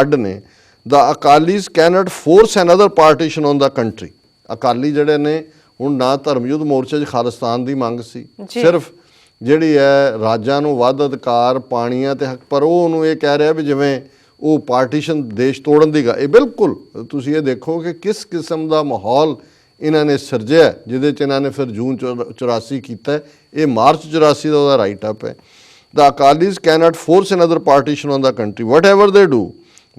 ਅੱਡ ਨੇ। The Akalis can't force another partition on the country Akali ਜਿਹੜੇ ਨੇ ਹੁਣ ਨਾ ਧਰਮਯੁੱਧ ਮੋਰਚੇ 'ਚ ਖਾਲਿਸਤਾਨ ਦੀ ਮੰਗ ਸੀ। ਸਿਰਫ ਜਿਹੜੀ ਹੈ ਰਾਜਾਂ ਨੂੰ ਵੱਧ ਅਧਿਕਾਰ ਪਾਣੀਆਂ ਤੇ ਹੱਕ ਪਰ ਉਹ ਉਹਨੂੰ ਇਹ ਕਹਿ ਰਿਹਾ ਵੀ ਜਿਵੇਂ ਉਹ ਪਾਰਟੀਸ਼ਨ ਦੇਸ਼ ਤੋੜਨ ਦੀ ਗਾ ਇਹ ਬਿਲਕੁਲ ਤੁਸੀਂ ਇਹ ਦੇਖੋ ਕਿ ਕਿਸ ਕਿਸਮ ਦਾ ਮਾਹੌਲ ਇਹਨਾਂ ਨੇ ਸਿਰਜਿਆ ਜਿਹਦੇ ਚ ਇਹਨਾਂ ਨੇ ਫਿਰ ਜੂਨ 84 ਕੀਤਾ ਇਹ ਮਾਰਚ 84 ਦਾ ਉਹਦਾ ਰਾਈਟ ਅਪ ਹੈ the Akalis can't force another partition on the country whatever they do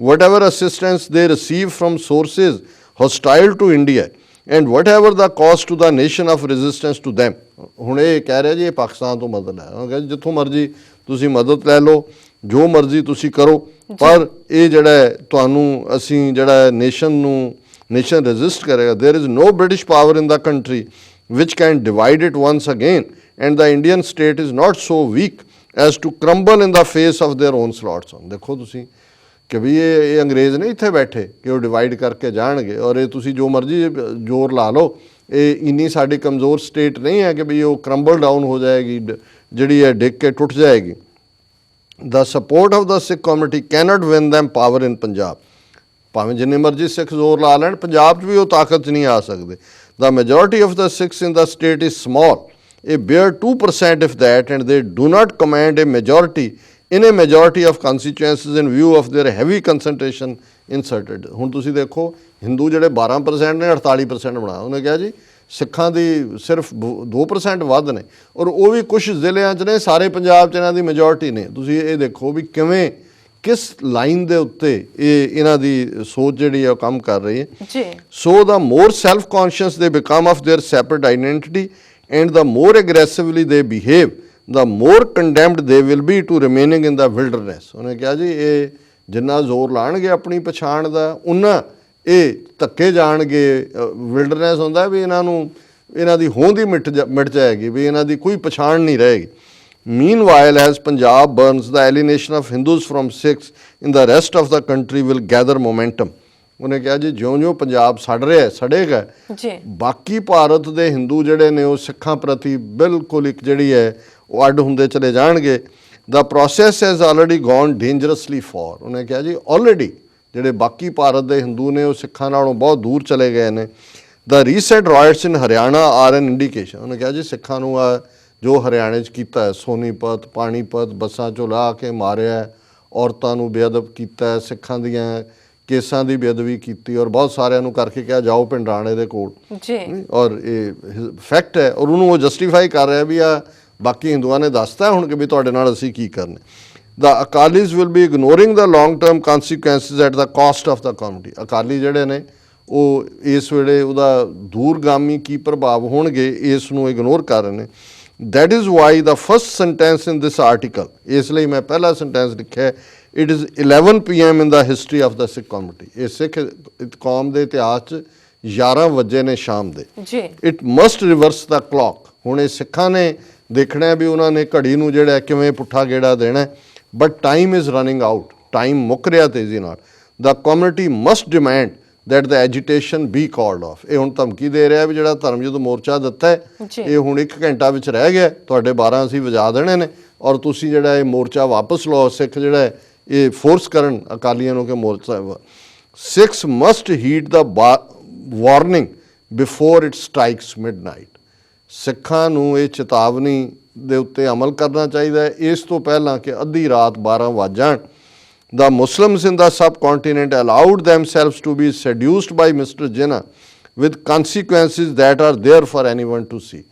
whatever assistance they receive from sources hostile to India and whatever the cost to the nation of resistance to them ਹੁਣ ਇਹ ਕਹਿ ਰਿਹਾ ਜੀ ਇਹ ਪਾਕਿਸਤਾਨ ਤੋਂ ਮਦਦ ਲੈ ਉਹ ਕਹਿੰਦੇ ਜਿੱਥੋਂ ਮਰਜ਼ੀ ਤੁਸੀਂ ਮਦਦ ਲੈ ਲਓ ਜੋ ਮਰਜ਼ੀ ਤੁਸੀਂ ਕਰੋ ਪਰ ਇਹ ਜਿਹੜਾ ਤੁਹਾਨੂੰ ਅਸੀਂ ਜਿਹੜਾ ਨੇਸ਼ਨ ਨੂੰ nation resist ਕਰੇਗਾ there is no british power in the country which can divide it once again and the indian state is not so weak as to crumble in the face of their own slots on ਦੇਖੋ ਤੁਸੀਂ ਕਿ ਵੀ ਇਹ ਇਹ ਅੰਗਰੇਜ਼ ਨਹੀਂ ਇੱਥੇ ਬੈਠੇ ਕਿ ਉਹ ਡਿਵਾਈਡ ਕਰਕੇ ਜਾਣਗੇ ਔਰ ਇਹ ਤੁਸੀਂ ਜੋ ਮਰਜ਼ੀ ਜ਼ੋਰ ਲਾ ਲਓ ਇਹ ਇੰਨੀ ਸਾਡੀ ਕਮਜ਼ੋਰ ਸਟੇਟ ਨਹੀਂ ਹੈ ਕਿ ਵੀ ਉਹ ਕਰੰਬਲ ਡਾਊਨ ਹੋ ਜਾਏਗੀ ਡ- ਜਿਹੜੀ ਹੈ ਡਿੱਗ ਕੇ ਟੁੱਟ ਜਾਏਗੀ the support of the Sikh community cannot win them power in Punjab. ਭਾਵੇਂ ਜਿੰਨੇ ਮਰਜ਼ੀ ਸਿੱਖ ਜ਼ੋਰ ਲਾ ਲੈਣ ਪੰਜਾਬ 'ਚ ਵੀ ਉਹ ਤਾਕਤ ਨਹੀਂ ਆ ਸਕਦੇ the majority of the Sikhs in the state is small ਇਹ bare 2% if that and they do not command a majority in a majority of constituencies in view of their heavy concentration in certain ਹੁਣ ਤੁਸੀਂ ਦੇਖੋ ਹਿੰਦੂ ਜਿਹੜੇ 12% ਨੇ 48% ਬਣਾ ਉਹਨੇ ਕਿਹਾ ਜੀ ਸਿੱਖਾਂ ਦੀ ਸਿਰਫ 2% ਵੱਧ ਨੇ ਔਰ ਉਹ ਵੀ ਕੁਝ ਜ਼ਿਲ੍ਹਿਆਂ 'ਚ ਨੇ ਸਾਰੇ ਪੰਜਾਬ 'ਚ ਇਹਨਾਂ ਦੀ ਮੈਜੋਰਟੀ ਨੇ ਤੁਸੀਂ ਇਹ ਦੇਖੋ ਵੀ ਕਿਵੇਂ ਕਿਸ ਲਾਈਨ ਦੇ ਉੱਤੇ ਇਹ ਇਹਨਾਂ ਦੀ ਸੋਚ ਜਿਹੜੀ ਹੈ ਉਹ ਕੰਮ ਕਰ ਰਹੀ ਹੈ ਜੀ So the more self-conscious they become of their separate identity and the more aggressively they behave, the more condemned they will be to remaining in the wilderness. ਉਹਨੇ ਕਿਹਾ ਜੀ ਇਹ ਜਿੰਨਾ ਜ਼ੋਰ ਲਾਣਗੇ ਆਪਣੀ ਪਛਾਣ ਦਾ ਉਨਾ ਇਹ ਧੱਕੇ ਜਾਣਗੇ ਵਿਲਡਰਨੈਸ ਹੁੰਦਾ ਵੀ ਇਹਨਾਂ ਨੂੰ ਇਹਨਾਂ ਦੀ ਹੋਂਦ ਹੀ ਮਿਟ ਮਿਟ ਜਾਏਗੀ ਵੀ ਇਹਨਾਂ ਦੀ ਕੋਈ ਪਛਾਣ ਨਹੀਂ ਰਹੇਗੀ Meanwhile, as Punjab burns, the alienation of Hindus from Sikhs in the rest of the country will gather momentum. ਉਹਨੇ ਕਿਹਾ ਜੀ ਜਿਉਂ-ਜਿਉਂ ਪੰਜਾਬ ਸੜ ਰਿਹਾ ਹੈ, ਸੜੇਗਾ। ਜੀ। ਬਾਕੀ ਭਾਰਤ ਦੇ ਹਿੰਦੂ ਜਿਹੜੇ ਨੇ ਉਹ ਸਿੱਖਾਂ ਪ੍ਰਤੀ ਬਿਲਕੁਲ ਇੱਕ ਜਿਹੜੀ ਹੈ ਉਹ ਅੱਡ ਹੁੰਦੇ ਚਲੇ ਜਾਣਗੇ। The process has already gone dangerously far ਉਹਨੇ ਕਿਹਾ ਜੀ ਆਲਰੇਡੀ ਜਿਹੜੇ ਬਾਕੀ ਭਾਰਤ ਦੇ ਹਿੰਦੂ ਨੇ ਉਹ ਸਿੱਖਾਂ ਨਾਲੋਂ ਬਹੁਤ ਦੂਰ ਚਲੇ ਗਏ ਨੇ। The recent riots in Haryana are an indication ਉਹਨੇ ਕਿਹਾ ਜੀ ਸਿੱਖਾਂ ਨੂੰ ਆ ਜੋ ਹਰਿਆਣੇ 'ਚ ਕੀਤਾ ਹੈ ਸੋਨੀਪਤ ਪਾਣੀਪਤ ਬੱਸਾਂ 'ਚੋਂ ਲਾ ਕੇ ਮਾਰਿਆ ਹੈ, ਔਰਤਾਂ ਨੂੰ ਬੇਅਦਬ ਕੀਤਾ ਹੈ, ਸਿੱਖਾਂ ਦੀਆਂ ਕੇਸਾਂ ਦੀ ਬੇਅਦਬੀ ਕੀਤੀ ਔਰ ਬਹੁਤ ਸਾਰਿਆਂ ਨੂੰ ਕਰਕੇ ਕਿਹਾ ਜਾਓ ਪਿੰਡਰਾਣੇ ਦੇ ਕੋਲ। ਜੀ। ਔਰ ਇਹ ਫੈਕਟ ਹੈ ਔਰ ਉਹਨੂੰ ਉਹ ਜਸਟੀਫਾਈ ਕਰ ਰਿਹਾ ਵੀ ਆ ਬਾਕੀ ਹਿੰਦੂਆਂ ਨੇ ਦੱਸਤਾ ਹੁਣ ਕਿ ਵੀ ਤੁਹਾਡੇ ਨਾਲ ਅਸੀਂ ਕੀ ਕਰਨਾ the Akalis will be ignoring the long term consequences at the cost of the community Akali ਜਿਹੜੇ ਨੇ ਉਹ ਇਸ ਵੇਲੇ ਉਹਦਾ ਦੂਰਗਾਮੀ ਕੀ ਪ੍ਰਭਾਵ ਹੋਣਗੇ ਇਸ ਨੂੰ ਇਗਨੋਰ ਕਰ ਰਹੇ ਨੇ। That is why the first sentence in this article ਇਸ ਲਈ ਮੈਂ ਪਹਿਲਾ ਸੈਂਟੈਂਸ ਲਿਖਿਆ it is 11 pm in the history of the Sikh community. ਇਹ ਸਿੱਖ ਕੌਮ ਦੇ ਇਤਿਹਾਸ ਚ 11 ਵਜੇ ਨੇ ਸ਼ਾਮ ਦੇ। ਜੀ। It must reverse the clock ਹੁਣ ਇਹ ਸਿੱਖਾਂ ਨੇ ਦੇਖਣਾ ਵੀ ਉਹਨਾਂ ਨੇ ਘੜੀ ਨੂੰ ਜਿਹੜਾ ਕਿਵੇਂ ਪੁੱਠਾ ਗੇੜਾ ਦੇਣਾ but time is running out time ਮੁੱਕ ਰਿਹਾ ਤੇਜ਼ੀ ਨਾਲ। The community must demand that the agitation be called off. ਇਹ ਹੁਣ ਧਮਕੀ ਦੇ ਰਿਹਾ ਵੀ ਜਿਹੜਾ ਧਰਮ ਯੁੱਧ ਮੋਰਚਾ ਦਿੱਤਾ ਹੈ। ਇਹ ਹੁਣ 1 ਘੰਟਾ ਵਿੱਚ ਰਹਿ ਗਿਆ ਤੁਹਾਡੇ 12 ਅਸੀਂ ਵਜਾ ਦੇਣੇ ਨੇ ਔਰ ਤੁਸੀਂ ਜਿਹੜਾ ਇਹ ਮੋਰਚਾ ਵਾਪਸ ਲਓ ਸਿੱਖ ਜਿਹੜਾ ਇਹ ਫੋਰਸ ਕਰਨ ਅਕਾਲੀਆਂ ਨੂੰ ਕਿ ਮੋਰਚਾ Sikhs must heed the warning before it strikes midnight ਸਿੱਖਾਂ ਨੂੰ ਇਹ ਚੇਤਾਵਨੀ ਦੇ ਉੱਤੇ ਅਮਲ ਕਰਨਾ ਚਾਹੀਦਾ ਹੈ। ਇਸ ਤੋਂ ਪਹਿਲਾਂ ਕਿ ਅੱਧੀ ਰਾਤ 12 ਵੱਜ ਜਾਣ। The Muslims in the subcontinent allowed themselves to be seduced by Mr. Jinnah with consequences that are there for anyone to see.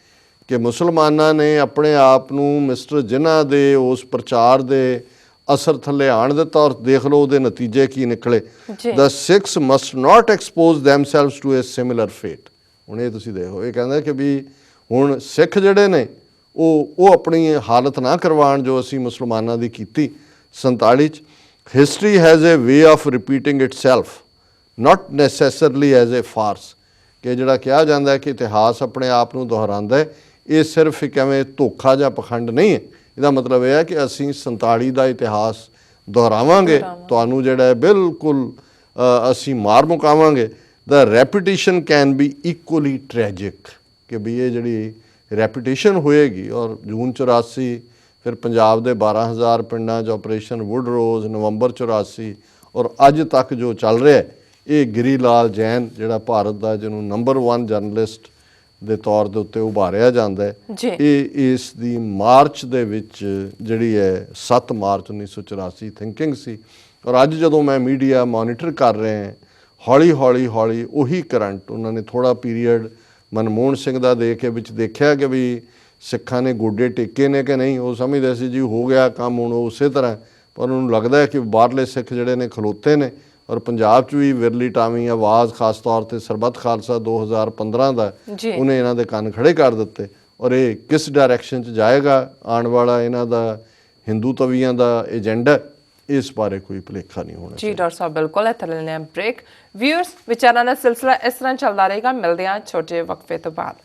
ਕਿ ਮੁਸਲਮਾਨਾਂ ਨੇ ਆਪਣੇ ਆਪ ਨੂੰ ਮਿਸਟਰ ਜਿਨ੍ਹਾਂ ਦੇ ਉਸ ਪ੍ਰਚਾਰ ਦੇ ਅਸਰ ਥੱਲੇ ਆਣ ਦਿੱਤਾ ਔਰ ਦੇਖ ਲਓ ਉਹਦੇ ਨਤੀਜੇ ਕੀ ਨਿਕਲੇ ਜੀ। the Sikhs must not expose themselves to a similar fate ਹੁਣ ਇਹ ਤੁਸੀਂ ਦੇਖੋ ਇਹ ਕਹਿੰਦਾ ਕਿ ਵੀ ਹੁਣ ਸਿੱਖ ਜਿਹੜੇ ਨੇ ਉਹ ਉਹ ਆਪਣੀ ਹਾਲਤ ਨਾ ਕਰਵਾਉਣ ਜੋ ਅਸੀਂ ਮੁਸਲਮਾਨਾਂ ਦੀ ਕੀਤੀ 47 ਚ history has a way of repeating itself not necessarily as a farce ਕਿ ਜਿਹੜਾ ਕਿਹਾ ਜਾਂਦਾ ਹੈ ਕਿ ਇਤਿਹਾਸ ਆਪਣੇ ਆਪ ਨੂੰ ਦੁਹਰਾਉਂਦਾ ਹੈ ਇਹ ਸਿਰਫ ਇੱਕ ਐਵੇਂ ਧੋਖਾ ਜਾਂ ਪਖੰਡ ਨਹੀਂ ਹੈ। ਇਹਦਾ ਮਤਲਬ ਇਹ ਹੈ ਕਿ ਅਸੀਂ 47 ਦਾ ਇਤਿਹਾਸ ਦੁਹਰਾਵਾਂਗੇ ਤੁਹਾਨੂੰ ਜਿਹੜਾ ਹੈ ਬਿਲਕੁਲ ਅਸੀਂ ਮਾਰ ਮੁਕਾਵਾਂਗੇ। ਦਾ repetition can be equally tragic ਕਿ ਵੀ ਇਹ ਜਿਹੜੀ ਰੈਪੀਟੀਸ਼ਨ ਹੋਏਗੀ ਔਰ ਜੂਨ 84 ਫਿਰ ਪੰਜਾਬ ਦੇ 12000 ਪਿੰਡਾਂ 'ਚ ਆਪਰੇਸ਼ਨ ਵੁੱਡ ਰੋਜ਼ ਨਵੰਬਰ 84 ਔਰ ਅੱਜ ਤੱਕ ਜੋ ਚੱਲ ਰਿਹਾ ਹੈ ਇਹ ਗਿਰੀ ਲਾਲ ਜੈਨ ਜਿਹੜਾ ਭਾਰਤ ਦਾ ਜਿਹਨੂੰ ਨੰਬਰ 1 ਜਰਨਲਿਸਟ ਦੇ ਤੌਰ ਦੇ ਉੱਤੇ ਉਭਾਰਿਆ ਜਾਂਦਾ ਹੈ। ਇਹ ਇਸ ਦੀ ਮਾਰਚ ਦੇ ਵਿੱਚ ਜਿਹੜੀ ਹੈ 7 ਮਾਰਚ 1984 ਥਿੰਕਿੰਗ ਸੀ ਔਰ ਅੱਜ ਜਦੋਂ ਮੈਂ ਮੀਡੀਆ ਮੋਨੀਟਰ ਕਰ ਰਹੇ ਹਾਂ ਹੌਲੀ ਹੌਲੀ ਹੌਲੀ ਉਹੀ ਕਰੰਟ ਉਹਨਾਂ ਨੇ ਥੋੜਾ ਪੀਰੀਅਡ ਮਨਮੋਹਨ ਸਿੰਘ ਦਾ ਦੇ ਕੇ ਵਿੱਚ ਦੇਖਿਆ ਕਿ ਵੀ ਸਿੱਖਾਂ ਨੇ ਗੋਡੇ ਟੇਕੇ ਨੇ ਕਿ ਨਹੀਂ ਉਹ ਸਮਝਦੇ ਸੀ ਜੀ ਹੋ ਗਿਆ ਕੰਮ ਹੁਣ ਉਸੇ ਤਰ੍ਹਾਂ ਪਰ ਉਹਨੂੰ ਲੱਗਦਾ ਹੈ ਕਿ ਬਾਹਰਲੇ ਸਿੱਖ ਜਿਹੜੇ ਨੇ ਖਲੋਤੇ ਨੇ ਔਰ ਪੰਜਾਬ 'ਚ ਵੀ ਵਿਰਲੀ ਟਾਵੀਂ ਆਵਾਜ਼ ਖਾਸ ਤੌਰ ਤੇ ਸਰਬੱਤ ਖਾਲਸਾ 2015 ਦਾ। ਉਹਨੇ ਇਹਨਾਂ ਦੇ ਕੰਨ ਖੜੇ ਕਰ ਦਿੱਤੇ ਔਰ ਇਹ ਕਿਸ ਡਾਇਰੈਕਸ਼ਨ 'ਚ ਜਾਏਗਾ ਆਉਣ ਵਾਲਾ ਇਹਨਾਂ ਦਾ ਹਿੰਦੂ ਤਵੀਆਂ ਦਾ ਏਜੰਡਾ ਇਸ ਬਾਰੇ ਕੋਈ ਭੁਲੇਖਾ ਨਹੀਂ ਹੋਣਾ ਜੀ ਡਾਕਟਰ ਸਾਹਿਬ ਬਿਲਕੁਲ ਇੱਥੇ ਲੈਣੇ ਬ੍ਰੇਕ ਵਿਊਅਰਸ ਵਿਚਾਰਾਂ ਦਾ ਸਿਲਸਿਲਾ ਇਸ ਤਰ੍ਹਾਂ ਚੱਲਦਾ ਰਹੇਗਾ। ਮਿਲਦੇ ਹਾਂ ਛੋਟੇ ਵਕਫੇ ਤੋਂ ਬਾਅਦ।